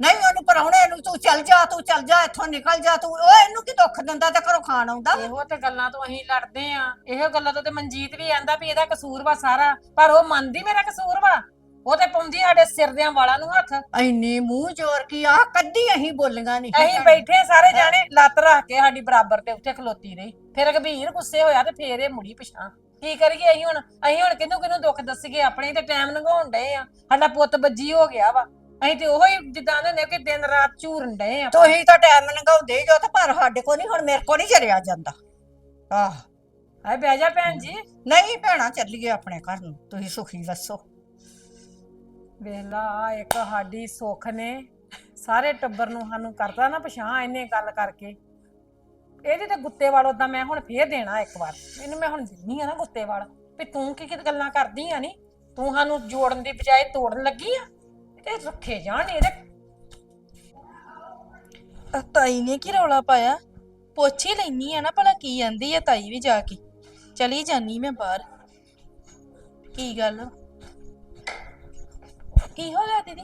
ਨਹੀਂ ਉਹਨੂੰ ਪਰਾਉਣੇ ਨੂੰ ਤੂੰ ਚੱਲ ਜਾ ਤੂੰ ਚੱਲ ਜਾ ਇੱਥੋਂ ਨਿਕਲ ਜਾ ਤੂੰ ਉਹ ਇਹਨੂੰ ਕੀ ਦੁੱਖ ਦਿੰਦਾ ਤੇ ਘਰੋਂ ਖਾਣ ਆਉਂਦਾ? ਇਹੋ ਤੇ ਗੱਲਾਂ ਤੋਂ ਅਸੀਂ ਲੜਦੇ ਆ। ਇਹੋ ਗੱਲਾਂ ਤੋਂ ਤੇ ਮਨਜੀਤ ਵੀ ਆਂਦਾ ਵੀ ਇਹਦਾ ਕਸੂਰ ਵਾ ਸਾਰਾ ਪਰ ਉਹ ਮੰਨਦੀ ਮੇਰਾ ਕਸੂਰ ਵਾ। ਉਹ ਤੇ ਪਾਉਂਦੀ ਸਾਡੇ ਸਿਰ ਦਿਆਂ ਵਾਲਾਂ ਨੂੰ ਹੱਥ। ਇੰਨੀ ਮੂੰਹ ਜ਼ੋਰ ਕੀ ਆ? ਕੱਢੀ ਅਸੀਂ ਬੋਲੀਆਂ ਨਹੀਂ। ਅਸੀਂ ਬੈਠੇ ਸਾਰੇ ਜਾਣੇ ਲੱਤ ਰੱਖ ਕੇ ਸਾਡੀ ਬਰਾਬਰ ਤੇ ਉੱਥੇ ਖਲੋਤੀ ਰਹੀ। ਫਿਰ ਗੰਭੀਰ ਗੁੱਸੇ ਹੋਇਆ ਤੇ ਫੇਰ ਇਹ ਮੁੜੀ ਪਿਛਾਂ ਕੀ ਕਰੀਏ ਅਸੀਂ ਹੁਣ? ਅਸੀਂ ਹੁਣ ਕਿਹਨੂੰ ਕਿਹਨੂੰ ਦੁੱਖ ਦੱਸੀਏ? ਆਪਣੇ ਤੇ ਟਾਈਮ ਲੰਘਾਉਣ ਡਏ ਆ। ਸਾਡਾ ਪੁੱਤ ਬੱਜੀ ਹੋ ਗਿਆ ਵਾ। ਅਸੀਂ ਤੇ ਉਹੀ ਜਿੱਦਾਂ ਦੇ ਨੇ ਕਿ ਦਿਨ ਰਾਤ ਝੂਰਨ ਡਏ ਆ। ਤੁਸੀਂ ਤਾਂ ਟਾਈਮ ਲੰਘਾਉਂਦੇ ਜੋ ਤੇ ਪਰ ਸਾਡੇ ਕੋ ਨਹੀਂ ਹੁਣ ਮੇਰੇ ਕੋ ਨਹੀਂ ਚਰਿਆ ਜਾਂਦਾ। ਆਹ। ਹਾਏ ਬਹਿ ਜਾ ਭੈਣ ਜੀ। ਨਹੀਂ ਭੈਣਾ ਚੱਲੀਏ ਆਪਣੇ ਘਰ ਨੂੰ। ਤੁਸੀਂ ਸੁਖੀ ਵਸੋ ਵੇਲਾ ਇੱਕ ਸਾਡੀ ਸੁੱਖ ਨੇ। ਸਾਰੇ ਟੱਬਰ ਨੂੰ ਸਾਨੂੰ ਕਰਤਾ ਨਾ ਪਛਾਣ ਇਹਨੇ ਗੱਲ ਕਰਕੇ। ਇਹਦੇ ਤੇ ਗੁੱਤੇ ਵਾਲ ਉਦਾਂ ਮੈਂ ਹੁਣ ਫੇਰ ਦੇਣਾ ਇੱਕ ਵਾਰ। ਇਹਨੂੰ ਮੈਂ ਹੁਣ ਦਿੰਨੀ ਆ ਨਾ ਗੁੱਤੇ ਵਾਲ। ਵੀ ਤੂੰ ਕੀ ਕੀ ਗੱਲਾਂ ਕਰਦੀ ਆ ਨੀ? ਤੂੰ ਸਾਨੂੰ ਜੋੜਨ ਦੀ ਬਜਾਏ ਤੋੜਨ ਲੱਗੀ ਆ? ਤੇ ਰੱਖੇ ਜਾਣ ਇਹਦੇ। ਆ ਤਾਈ ਨੇ ਕੀ ਰੌਲਾ ਪਾਇਆ? ਪੁੱਛ ਹੀ ਲੈਣੀ ਆ ਨਾ ਭਲਾ ਕੀ ਆਂਦੀ ਆ ਤਾਈ ਵੀ ਜਾ ਕੇ। ਚਲੀ ਜਾਨੀ ਮੈਂ ਬਾਹਰ। ਕੀ ਗੱਲ? ਕੀ ਹੋ ਗਿਆ ਦੀਦੀ?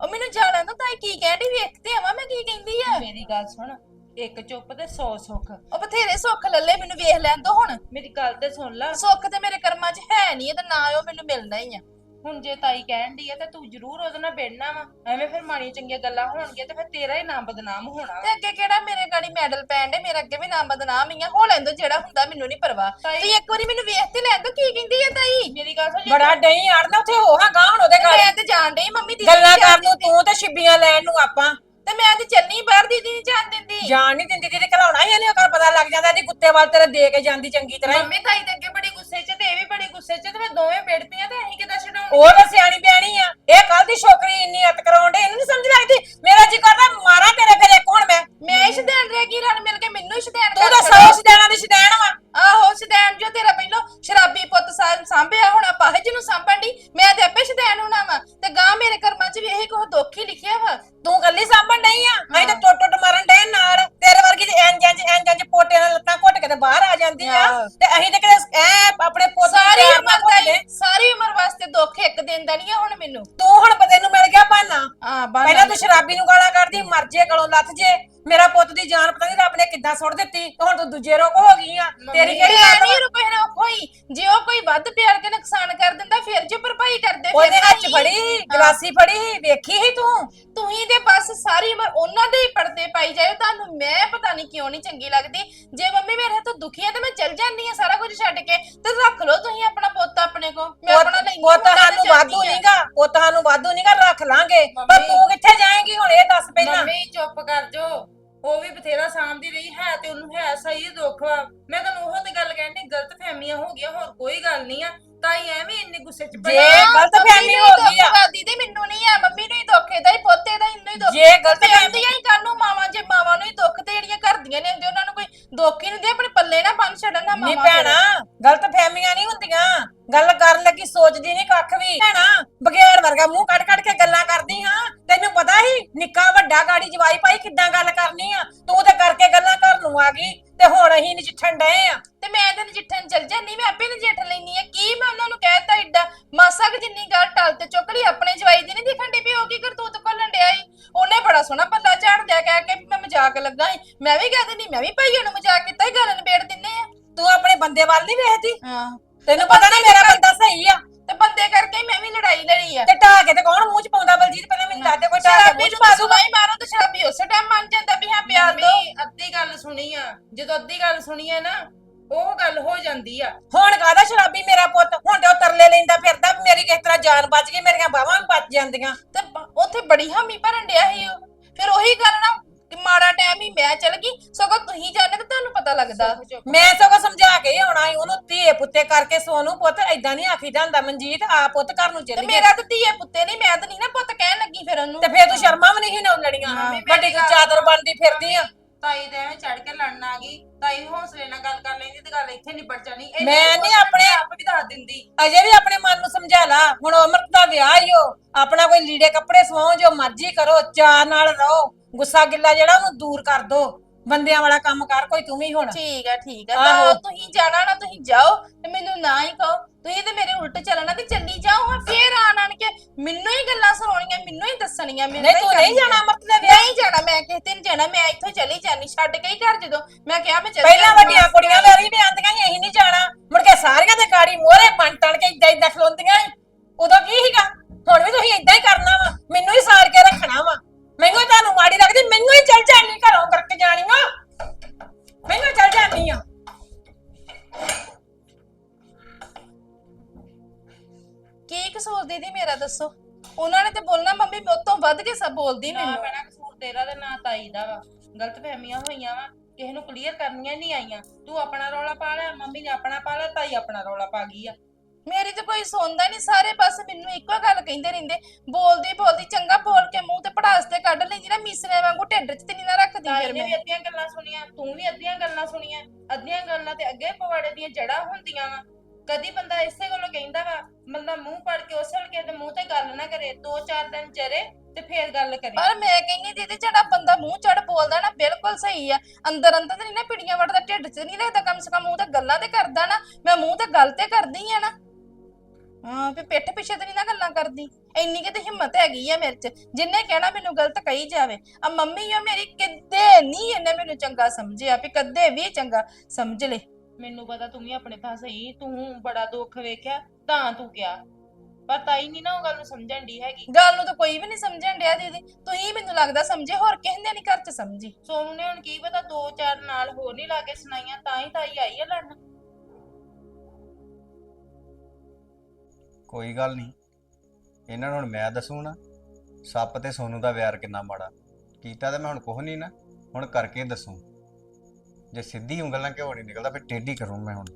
ਉਹ ਮੈਨੂੰ ਜਾਣਾ ਨਾ ਤਾਈ ਕੀ ਕਹਿੰਦੀ ਵੇਖਦੇ ਆਵਾਂ ਮੈਂ ਕੀ ਕਹਿੰਦੀ ਆ? ਮੇਰੀ ਗੱਲ ਸੁਣ ਇੱਕ ਚੁੱਪ ਤੇ 100 ਸੁੱਖ। ਉਹ ਬਥੇਰੇ ਸੁੱਖ ਲੱਲੇ ਮੈਨੂੰ ਵੇਖ ਲੈਣ ਦੋ ਹੁਣ। ਮੇਰੀ ਗੱਲ ਤੇ ਸੁਣ ਲੈ। ਸੁੱਖ ਤੇ ਮੇਰੇ ਕਰਮਾਂ 'ਚ ਹੈ ਨਹੀਂ ਤੇ ਨਾ ਉਹ ਮੈਨੂੰ ਮਿਲਣਾ ਹੀ ਆ। ਹੁਣ ਜੇ ਤਾਈ ਕਹਿਣ ਦੀ ਆ ਤਾਂ ਤੂੰ ਜ਼ਰੂਰ ਉਹਦੇ ਨਾਲ ਬੈਠਣਾ ਵਾ। ਐਵੇਂ ਫਿਰ ਮਾੜੀਆਂ ਚੰਗੀਆਂ ਗੱਲਾਂ ਹੋਣਗੀਆਂ ਤੇ ਫਿਰ ਤੇਰਾ ਹੀ ਨਾਮ ਬਦਨਾਮ ਹੋਣਾ। ਵਾ। ਤੇ ਅੱਗੇ ਕਿਹੜਾ ਮੇਰੇ ਗਾੜੀ ਮੈਡਲ ਪੈਣ ਦੇ ਮੇਰਾ ਅੱਗੇ ਵੀ ਨਾਮ ਬਦਨਾਮ ਹੀ ਆ। ਹੋ ਲੈਂਦੋ ਜਿਹੜਾ ਹੁੰਦਾ ਮੈਨੂੰ ਨਹੀਂ ਪਰਵਾਹ। ਤਾਈ- ਤੁਸੀਂ ਇੱਕ ਵਾਰੀ ਮੈਨੂੰ ਵੇਖ ਤੇ ਲੈਣ ਦੋ ਕੀ ਕਹਿੰਦੀ ਆ ਤਾਈ। ਮੇਰੀ ਗੱਲ ਸੁਣ ਜੇ ਬੜਾ ਡਈ ਅੜਨਾ ਉੱਥੇ ਹੋ ਹਾਂ ਗਾਂ ਹੁਣ ਉਹਦੇ ਤੇ ਮੈਂ ਤੇ ਜਾਣ ਡਈ ਮੰਮੀ ਦੀ ਗੱਲਾਂ ਕਰਨ ਨੂੰ ਤੂੰ ਤੇ ਛਿੱਬੀਆਂ ਲੈਣ ਨੂੰ ਆਪਾਂ। ਤੇ ਮੈਂ ਤੇ ਚੱਲਣੀ ਬਾਹਰ ਦੀਦੀ ਨਹੀਂ ਜਾਣ ਦਿੰਦੀ। ਜਾਣ ਨਹੀਂ ਦਿੰਦੀ ਦੀਦੀ ਘਲਾਉਣਾ ਹੀ ਇਹਨੇ ਕਰ ਪਤਾ ਲੱਗ ਜਾਂਦਾ ਇਹਦੀ ਗੁੱਤੇ ਵਾਲ ਤੇਰੇ ਦੇ ਕੇ ਜਾਂਦੀ ਚੰਗੀ ਤਰ੍ਹਾਂ ਹੀ। ਮੰਮੀ ਤਾਈ ਤੇ ਅੱਗੇ ਬੜੀ ਤੇ ਇਹ ਵੀ ਬੜੀ ਗੁੱਸੇ 'ਚ ਤੇ ਫਿਰ ਦੋਵੇਂ ਪਈਆਂ ਤੇ ਅਸੀਂ ਕਿਦਾਂ ਛਡਾਉਣੀ? ਉਹ ਤਾਂ ਸਿਆਣੀ ਬਿਆਣੀ ਆ। ਇਹ ਕੱਲ ਦੀ ਛੋਕਰੀ ਇੰਨੀ ਅਤ ਕਰਾਉਣ ਦੇ ਇਹਨੂੰ ਨਹੀਂ ਸਮਝ ਲੱਗਦੀ? ਮੇਰਾ ਜੀ ਕਰਦਾ ਮਾਰਾਂ ਤੇਰੇ ਫਿਰ ਇੱਕ ਹੁਣ ਮੈਂ। ਮੈਂ ਇਸ ਦੇਣ ਰਹਿ ਗਈ ਰਲ ਮਿਲ ਕੇ ਮੈਨੂੰ ਹੀ ਸ਼ਦੈਣ ਤੂੰ ਤਾਂ ਸੌ ਸਦੈਣਾ ਦੀ ਸਦੈਣ ਵਾ? ਆਹੋ ਸ਼ਦੈਣ ਜੋ ਤੇਰਾ ਪਹਿਲਾਂ ਸ਼ਰਾਬੀ ਪੁੱਤ ਸਾ- ਸਾਂਭਿਆ ਹੁਣ ਪਾਹਜ ਨੂੰ ਸਾਂਭਣ ਦੀ ਮੈਂ ਤੇ ਆਪੇ ਸ਼ਦੈਣ ਹੋਣਾ ਵਾ। ਤੇ ਗਾਂ ਮੇਰੇ ਕਰਮਾਂ 'ਚ ਵੀ ਇਹੀ ਕੁਝ ਦੁੱਖ ਹੀ ਲਿਖਿਆ ਵਾ। ਤੂੰ ਕੱਲੀ ਸਾਂਭਣ ਨਹੀਂ ਆ? ਮੈਂ ਤਾਂ ਟੁੱਟ ਟੁੱਟ ਮਾਰਨ ਡੇ ਨਾਲ। ਤੇਰੇ ਵਰਗੀ ਤੇ ਇੰਜ ਇੰਜ ਇੰਜ ਇੰਜ ਪੋਟੇ ਨਾਲ ਲੱਤਾਂ ਘੁੱਟ ਕੇ ਤੇ ਬਾਹਰ ਆ ਜਾਂਦੀ ਆ। ਤੇ ਅਸੀਂ ਤੇ ਕਿਤੇ ਐ ਆਪਣੇ ਸਾਰੀ ਉਮਰ ਦਾ। ਹੀ ਸਾਰੀ ਉਮਰ ਵਾਸਤੇ ਦੁੱਖ ਇੱਕ ਦਿਨ ਦਾ ਨਹੀਂ ਆ ਹੁਣ ਮੈਨੂੰ। ਤੂੰ ਹੁਣ ਪਤੇ ਨੂੰ ਮਿਲ ਗਿਆ ਬਹਾਨਾ। ਆ ਪਹਿਲਾਂ ਤੂੰ ਸ਼ਰਾਬੀ ਨੂੰ ਗਾਲਾਂ ਕੱਢਦੀ ਮਰ ਜੇ ਗਲੋਂ ਲੱਥ ਜੇ। ਮੇਰਾ ਪੁੱਤ ਦੀ ਜਾਨ ਪਤਾ ਨਹੀਂ ਰੱਬ ਨੇ ਕਿੱਦਾਂ ਸੁੱਟ ਦਿੱਤੀ। ਤੇ ਹੁਣ ਤੂੰ ਦੂਜੇ ਰੋਗ ਹੋ ਗਈ ਆ। ਤੇਰੀ ਕਿਹੜੀ ਨਹੀਂ ਰੁਪਏ ਨਾ ਹੋਈ। ਜੇ ਉਹ ਕੋਈ ਵੱਧ ਪਿਆਰ ਕੇ ਨੁਕਸਾਨ ਕਰ ਦਿੰਦਾ ਫਿਰ ਜੋ ਭਰਪਾਈ ਕਰਦੇ ਉਹਦੇ ਹੱਥ। ਫੜੀ ਗਲਾਸੀ ਫੜੀ ਵੇਖੀ ਹੀ ਤੂੰ? ਤੁਸੀਂ ਤੇ ਬਸ ਸਾਰੀ ਉਮਰ ਉਹਨਾਂ ਦੇ ਹੀ ਪਰਦੇ ਪਾਈ ਜਾਇਓ ਤੁਹਾਨੂੰ ਮੈਂ ਪਤਾ ਨਹੀਂ ਕਿਉਂ ਨਹੀਂ ਚੰਗੀ ਲੱਗਦੀ। ਜੇ ਮੰਮੀ ਮੇਰੇ ਹੱਥੋਂ ਦੁਖੀ ਹੈ ਤੇ ਮੈਂ ਚੱਲ ਜਾਂਦੀ ਆ ਸਾਰਾ ਕੁਝ ਛੱਡ ਕੇ ਤੇ ਰੱਖ ਲਓ ਤੁਸੀਂ ਆਪਣਾ ਪੁੱਤ ਆਪਣੇ ਕੋ ਮੈਂ ਆਪਣਾ ਲੈਂਦੀ ਮੁੰਡਾ ਤੇ ਸਾਨੂੰ ਵਾਧੂ। ਨਹੀਂਗਾ ਪੁੱਤ ਸਾਨੂੰ ਵਾਧੂ ਨਹੀਂਗਾ ਰੱਖ ਲਾਂਗੇ। ਪਰ ਮੰਮੀ- ਤੂੰ ਕਿੱਥੇ ਜਾਏਂਗੀ ਹੁਣ ਇਹ ਦੱਸ ਪਹਿਲਾਂ। ਮੰਮੀ ਚੁੱਪ ਕਰ ਜੋ ਉਹ ਵੀ ਬਥੇਰਾ ਸਾਂਭਦੀ ਰਹੀ ਹੈ ਤੇ ਉਹਨੂੰ ਹੈ ਸਹੀ ਦੁੱਖ ਵਾ। ਮੈਂ ਤੁਹਾਨੂੰ ਉਹ ਤੇ ਗੱਲ ਕਹਿਣੀ ਗਲਤ ਫਹਿਮੀਆਂ ਹੋ ਗਈਆਂ ਹੋਰ ਕੋਈ ਗੱਲ ਨਹੀਂ ਆ। ਤਾਈ ਐਵੇਂ ਇੰਨੇ ਗੁੱਸੇ 'ਚ ਜੇ ਪਈ ਗਲਤ ਫਹਿਮੀ ਹੋ ਹੀ ਗਈ ਆ। ਦੀਦੀ ਮੈਨੂੰ ਨਹੀਂ ਆ ਮੰਮੀ ਨੂੰ ਹੀ ਦੁੱਖ ਇਹਦਾ ਹੀ ਪੁੱਤ ਹੀ ਇਹਨੂੰ ਹੀ ਦੁੱਖ ਜੇ ਗਲਤ ਤੇ ਫਹਿਮੀ ਹੀ ਕੱਲ ਨੂੰ ਮਾਵਾਂ ਜੇ ਮਾਵਾਂ ਨੂੰ ਹੀ ਦੁੱਖ ਤੇ ਜਿਹੜੀਆਂ ਕਰਦੀਆਂ ਨੇ ਹੁੰਦੇ ਉਹਨਾਂ ਨੂੰ ਕੋਈ ਦੁੱਖ ਹੀ ਨਹੀਂ ਦੇ ਆਪਣੇ ਪੱਲੇ ਨਾ ਬੰਨ ਛੱਡਣ ਨਾ ਨਹੀਂ ਮਾਵਾਂ ਫਿਰ। ਭੈਣਾ ਗਲਤ ਫਹਿਮੀਆਂ ਨਹੀਂ ਹੁੰਦੀਆਂ। ਗੱਲ ਕਰਨ ਲੱਗੀ ਸੋਚਦੀ ਨਹੀਂ ਕੱਖ ਵੀ। ਭੈਣਾ ਬਗਿਆੜ ਵਰਗਾ ਮੂੰਹ ਕੱਢ ਕੱਢ ਕੇ ਗੱਲਾਂ ਕਰਦੀ ਹਾਂ। ਤੈਨੂੰ ਪਤਾ ਹੀ ਨਿੱਕਾ ਵੱਡਾ ਗਾੜੀ ਜਵਾਈ ਭਾਈ ਕਿੱਦਾਂ ਗੱਲ ਕਰਨੀ ਆ। ਤੂੰ ਤੇ ਕਰਕੇ ਗੱਲਾਂ ਘਰ ਨੂੰ ਆ ਗਈ ਤੇ ਹੁਣ ਅਸੀਂ ਨਜਿੱਠਣ ਡਏ ਆ। ਤੇ ਮੈਂ ਤਾਂ ਨਜਿੱਠਣ ਚੱਲ ਜਾਂਦੀ ਮੈਂ ਆਪੇ ਨਜਿੱਠ ਲੈਣੀ ਆ ਕੀ ਮੈਂ ਉਹਨਾਂ ਨੂੰ ਕਹਿਤਾ ਏਡਾ ਮਾਸਾ ਕਿ ਜਿੰਨੀ ਗੱਲ ਟਲ ਤੇ ਚੁੱਕ ਲਈ ਆਪਣੇ ਜਵਾਈ ਦੀ ਨਹੀਂ ਦਿਖਣ ਦੀ ਵੀ ਉਹ ਕੀ ਕਰਤੂਤ ਕੋਲਣ ਡਿਆ ਈ। ਉਹਨੇ ਬੜਾ ਸੋਹਣਾ ਪੱਲਾ ਝਾੜ ਦਿਆ ਕਹਿ ਕੇ ਵੀ ਮੈਂ ਮਜ਼ਾਕ ਲੱਗਾ ਈ। ਮੈਂ ਵੀ ਕਹਿ ਦਿੰਦੀ ਮੈਂ ਵੀ ਭਾਈਆਂ ਨੂੰ ਮਜ਼ਾਕ ਕੀਤਾ ਹੀ ਗੱਲ ਨਿਬੇੜ ਦਿੰਨੇ ਆ। ਤੂੰ ਆਪਣੇ ਬੰਦੇ ਵੱਲ ਨਹੀਂ ਵੇਖਦੀ? ਹਾਂ। ਤੈਨੂੰ ਪਤਾ ਨਾ ਮੇਰਾ ਬੰਦਾ ਸਹੀ ਆ। ਤੇ ਬੰਦੇ ਕਰਕੇ ਹੀ ਮੈਂ ਵੀ ਲੜਾਈ ਲੜੀ ਆ। ਤੇ ਢਾ ਕੇ ਤੇ ਕੌਣ ਮੂੰਹ ਚ ਪਾਉਂਦਾ ਬਲਜੀਤ? ਪਹਿਲਾਂ ਮੈਨੂੰ ਦੱਸ ਦੇ ਕੋਈ ਢਾ ਕੇ ਸ਼ਰਾਬੀ ਮੂੰਹ ਚ ਨੂੰ ਪਾ ਤਾਂ ਦੂਗਾ ਸੁਣਾਈ ਮਾਰੋ ਤੇ ਸ਼ਰਾਬੀ ਉਸੇ ਟਾਈਮ ਮੰਨ ਜਾਂਦਾ ਵੀ ਹਾਂ ਪਿਆਰ ਦੋ। ਮੰਮੀ ਅੱਧੀ ਗੱਲ ਸੁਣੀ ਆ। ਜਦੋਂ ਅੱਧੀ ਗੱਲ ਸੁਣੀ ਆ ਨਾ ਉਹ ਗੱਲ ਹੋ ਜਾਂਦੀ ਆ। ਹੁਣ ਕਾਹਦਾ ਸ਼ਰਾਬੀ ਮੇਰਾ ਪੁੱਤ? ਹੁਣ ਤੇ ਉਹ ਤਰਲੇ ਲੈਂਦਾ ਫਿਰਦਾ ਵੀ ਮੇਰੀ ਕਿਸ ਤਰ੍ਹਾਂ ਜਾਨ ਬਚ ਗਈ ਮੇਰੀਆਂ ਬਾਹਾਂ ਵੀ ਬਚ ਜਾਂਦੀਆਂ। ਤੇ ਬ- ਉੱਥੇ ਬੜੀ ਹਾਮੀ ਭਰਨ ਡਿਆ ਸੀ ਉਹ। ਫਿਰ ਉਹੀ ਗੱਲ ਨਾ ਕਿ ਮਾੜਾ ਟਾਈਮ ਹੀ ਮੈਂ ਚਲ ਗਈ ਸਗੋਂ ਤੁਸੀਂ ਜਾਣੇ ਤੇ ਤੁਹਾਨੂੰ ਪਤਾ ਲੱਗਦਾ। ਮੈਂ ਸਗੋਂ ਸਮਝਾ ਕੇ ਹੀ ਆਉਣਾ ਸੀ ਉਹਨੂੰ ਧੀਏ ਪੁੱਤੇ ਕਰਕੇ ਸੋਨੂੰ ਪੁੱਤ ਐਦਾਂ ਨਹੀਂ ਆਖੀਦਾ ਹੁੰਦਾ। ਮਨਜੀਤ ਆ ਪੁੱਤ ਘਰ ਨੂੰ ਤੇ ਚੱਲ ਮੇਰਾ ਤਾਂ ਧੀਏ ਪੁੱਤੇ ਨਹੀਂ ਮੈਂ ਤਾਂ ਨਹੀਂ ਨਾ ਪੁੱਤ ਕਹਿਣ ਲੱਗੀ ਫਿਰ ਉਹਨੂੰ। ਤੇ ਫੇਰ ਤੂੰ ਸ਼ਰਮਾ ਵੀ ਨਹੀਂ ਨਾ ਲੜੀਆਂ ਵੱਡੀ ਤੂੰ ਚਾਦਰ ਬਣਦੀ ਫਿਰਦੀ ਆ। ਤਾਈ ਦੇ ਐਵੇਂ ਚੜ ਕੇ ਲੜਨ ਆ ਗਈ ਤਾਈ ਹੌਸਲੇ ਨਾਲ ਗੱਲ ਕਰ ਲੈਂਦੀ ਤੇ ਗੱਲ ਇੱਥੇ ਨਿਬੜ ਜਾਣੀ ਮੈਂ ਨੀ ਆਪਣੇ- ਆਪ ਵੀ ਦੱਸ ਦਿੰਦੀ ਅਜੇ ਵੀ ਆਪਣੇ ਮਨ ਨੂੰ ਸਮਝਾ ਲਾ ਹੁਣ ਅਮਰਤ ਦਾ ਵਿਆਹ ਹੀ ਹੋ ਆਪਣਾ ਕੋਈ ਲੀੜੇ ਕੱਪੜੇ ਸਵਾਓ ਜੋ ਮਰਜ਼ੀ ਕਰੋ ਚਾਹ ਨਾਲ ਰਹੋ ਗੁੱਸਾ ਗਿੱਲਾ ਜਿਹੜਾ ਉਹਨੂੰ ਦੂਰ ਕਰ ਦੋ ਬੰਦਿਆਂ ਵਾਲਾ ਕੰਮ ਕਰ ਕੋਈ ਤੂੰ ਵੀ ਹੁਣ ਠੀਕ ਆ ਠੀਕ ਆ ਆਹੋ। ਤਾਂ ਤੁਸੀਂ ਜਾਣਾ ਨਾ ਤੁਸੀਂ ਜਾਓ ਤੇ ਮੈਨੂੰ ਨਾ ਹੀ ਕਹੋ ਤੁਸੀਂ ਤੇ ਮੇਰੇ ਉਲਟ ਚੱਲਣਾ ਤੇ ਚੱਲੀ ਜਾਓ ਹਾਂ ਫੇਰ ਆਣ ਆਣ ਕੇ ਮੈਨੂੰ ਹੀ ਗੱਲਾਂ ਸੁਣਾਉਣੀਆਂ ਮੈਨੂੰ ਹੀ ਦੱਸਣੀਆਂ ਮੈਨੂੰ ਨਹੀਂ ਤੂੰ ਨਹੀਂ। ਜਾਣਾ ਅਮਰਤ ਦੇ ਵਿਆਹ ਨਹੀਂ ਜਾਣਾ ਮੈਂ ਕਿਸੇ ਦਿਨ ਜਾਣਾ ਮੈਂ ਇੱਥੋਂ ਚਲੀ ਜਾਨੀ ਛੱਡ ਕੇ ਹੀ ਘਰ ਜਦੋਂ। ਮੈਂ ਕਿਹਾ ਮੈਂ ਚੱਲ ਪਹਿਲਾਂ ਵੱਡੀਆਂ ਬੋਲਦੀ ਨਾ ਮੈਨੂੰ। ਪੈਣਾ ਕਸੂਰ ਤੇਰਾ ਤੇ ਨਾ ਤਾਈ ਦਾ ਵਾ। ਗਲਤ ਫਹਿਮੀਆਂ ਹੋਈਆਂ ਵਾ। ਕਿਸੇ ਨੂੰ ਕਲੀਅਰ ਕਰਨੀਆਂ ਨਹੀਂ ਆਈਆਂ। ਤੂੰ ਆਪਣਾ ਰੌਲਾ ਪਾ ਲਿਆ ਮੰਮੀ ਨੇ ਆਪਣਾ ਪਾ ਲਿਆ ਤਾਈ ਆਪਣਾ ਰੌਲਾ ਪਾ ਗਈ ਆ। ਮੇਰੀ ਤੇ ਕੋਈ ਸੁਣਦਾ ਨਹੀਂ ਸਾਰੇ ਬਸ ਮੈਨੂੰ ਇੱਕੋ ਗੱਲ ਕਹਿੰਦੇ ਰਹਿੰਦੇ। ਬੋਲਦੀ ਬੋਲਦੀ ਚੰਗਾ ਬੋਲ ਕੇ ਮੂੰਹ ਤੇ ਪੜਾਸ ਤੇ ਕੱਢ ਲੈਂਦੀ ਨਾ ਮਿਸਰੇ ਵਾਂਗੂ ਢਿੱਡ 'ਚ ਤੇ ਨਹੀਂ ਨਾ ਰੱਖਦੀ ਤਾਈ ਫਿਰ ਨੇ ਮੈਂ। ਵੀ ਅੱਧੀਆਂ ਗੱਲਾਂ ਸੁਣੀਆਂ ਤੂੰ ਵੀ ਅੱਧੀਆਂ ਗੱਲਾਂ ਸੁਣੀਆਂ। ਅੱਧੀਆਂ ਗੱਲਾਂ ਤੇ ਅੱਗੇ ਪਵਾੜੇ ਦੀਆਂ ਜੜਾਂ ਹੁੰਦੀਆਂ ਵਾ। ਕਦੀ ਬੰਦਾ ਇਸੇ ਗੱਲੋਂ ਕਹਿੰਦਾ ਵਾ ਬੰਦਾ ਮੂੰਹ ਪੜ ਕੇ ਉਸੇ ਵੇਲੇ ਦੇ ਮੂੰਹ ਤੇ ਗੱਲ ਨਾ ਕਰੇ ਦੋ ਚਾਰ ਦਿਨ ਚਰੇ ਤੇ ਫੇਰ ਗੱਲ ਕਰੇ ਪਰ ਮੈਂ ਕਹਿੰਦੀ ਦੀਦੀ ਜਿਹੜਾ ਬੰਦਾ ਮੂੰਹ ਚੜ ਬੋਲਦਾ ਨਾ ਬਿਲਕੁਲ ਸਹੀ ਆ। ਅੰਦਰ ਅੰਦਰ ਤੇ ਨਹੀਂ ਨਾ ਪਿੜੀਆਂ ਵੜਦਾ ਢਿੱਡ 'ਚ ਨਹੀਂ ਲੱਗਦਾ ਕਮ ਸੇ ਕਮ ਮੂੰਹ ਤੇ ਗੱਲਾਂ ਤੇ ਕਰਦਾ ਨਾ। ਮੈਂ ਮੂੰਹ ਤੇ ਗੱਲ ਤੇ ਕਰਦੀ ਆ ਨਾ। ਹਾਂ ਵੀ ਪਿੱਠ ਪਿੱਛੇ ਤੇ ਨਹੀਂ ਨਾ ਗੱਲਾਂ ਕਰਦੀ। ਇੰਨੀ ਕਿਤੇ ਹਿੰਮਤ ਹੈਗੀ ਆ ਮੇਰੇ 'ਚ। ਜਿੰਨੇ ਕਹਿਣਾ ਮੈਨੂੰ ਗਲਤ ਕਹੀ ਜਾਵੇ। ਆ ਮੰਮੀ ਆ ਮੇਰੀ ਕਿੱਦੇ ਨਹੀਂ ਇਹਨੇ ਮੈਨੂੰ ਚੰਗਾ ਸਮਝਿਆ ਵੀ ਕਦੇ ਵੀ ਚੰਗਾ ਸਮਝ ਲੈ। ਮੈਨੂੰ ਪਤਾ ਤੂੰ ਵੀ ਆਪਣੇ ਥਾਂ ਸਹੀ ਤੂੰ ਬੜਾ ਦੁੱਖ ਵੇਖਿਆ ਤਾਂ ਤੂੰ ਕਿਹਾ। ਪਰ ਤਾਈ ਨਹੀਂ ਨਾ ਉਹ ਗੱਲ ਨੂੰ ਸਮਝਣ ਦੀ ਹੈਗੀ। ਗੱਲ ਨੂੰ ਤਾਂ ਕੋਈ ਵੀ ਨਹੀਂ ਸਮਝਣ ਡਿਆ ਦੀਦੀ। ਤੁਸੀਂ ਮੈਨੂੰ ਲੱਗਦਾ ਸਮਝੇ ਹੋਰ ਕਿਸੇ ਨੇ ਨਹੀਂ ਘਰ 'ਚ ਸਮਝੀ। ਸੋਨੂੰ ਨੇ ਹੁਣ ਕੀ ਪਤਾ ਦੋ ਚਾਰ ਨਾਲ ਹੋਰ ਨਹੀਂ ਲਾ ਕੇ ਸੁਣਾਈਆਂ ਤਾਂ ਹੀ ਤਾਈ ਆਈ ਆ ਲੜਨ। ਕੋਈ ਗੱਲ ਨਹੀਂ ਇਹਨਾਂ ਨੂੰ ਹੁਣ ਮੈਂ ਦੱਸੂ ਨਾ ਸੱਪ ਤੇ ਸੋਨੂ ਦਾ ਵਿਆਰ ਕਿੰਨਾ ਮਾੜਾ। ਕੀਤਾ ਤਾਂ ਮੈਂ ਹੁਣ ਕੁਝ ਨਹੀਂ ਨਾ ਹੁਣ ਕਰਕੇ ਦੱਸੂ। ਜੇ ਸਿੱਧੀ ਉਂਗਲ ਨਾਲ ਘਿਓ ਨਹੀਂ ਨਿਕਲਦਾ ਫਿਰ ਟੇਢੀ ਕਰੂੰ ਮੈਂ ਹੁਣ।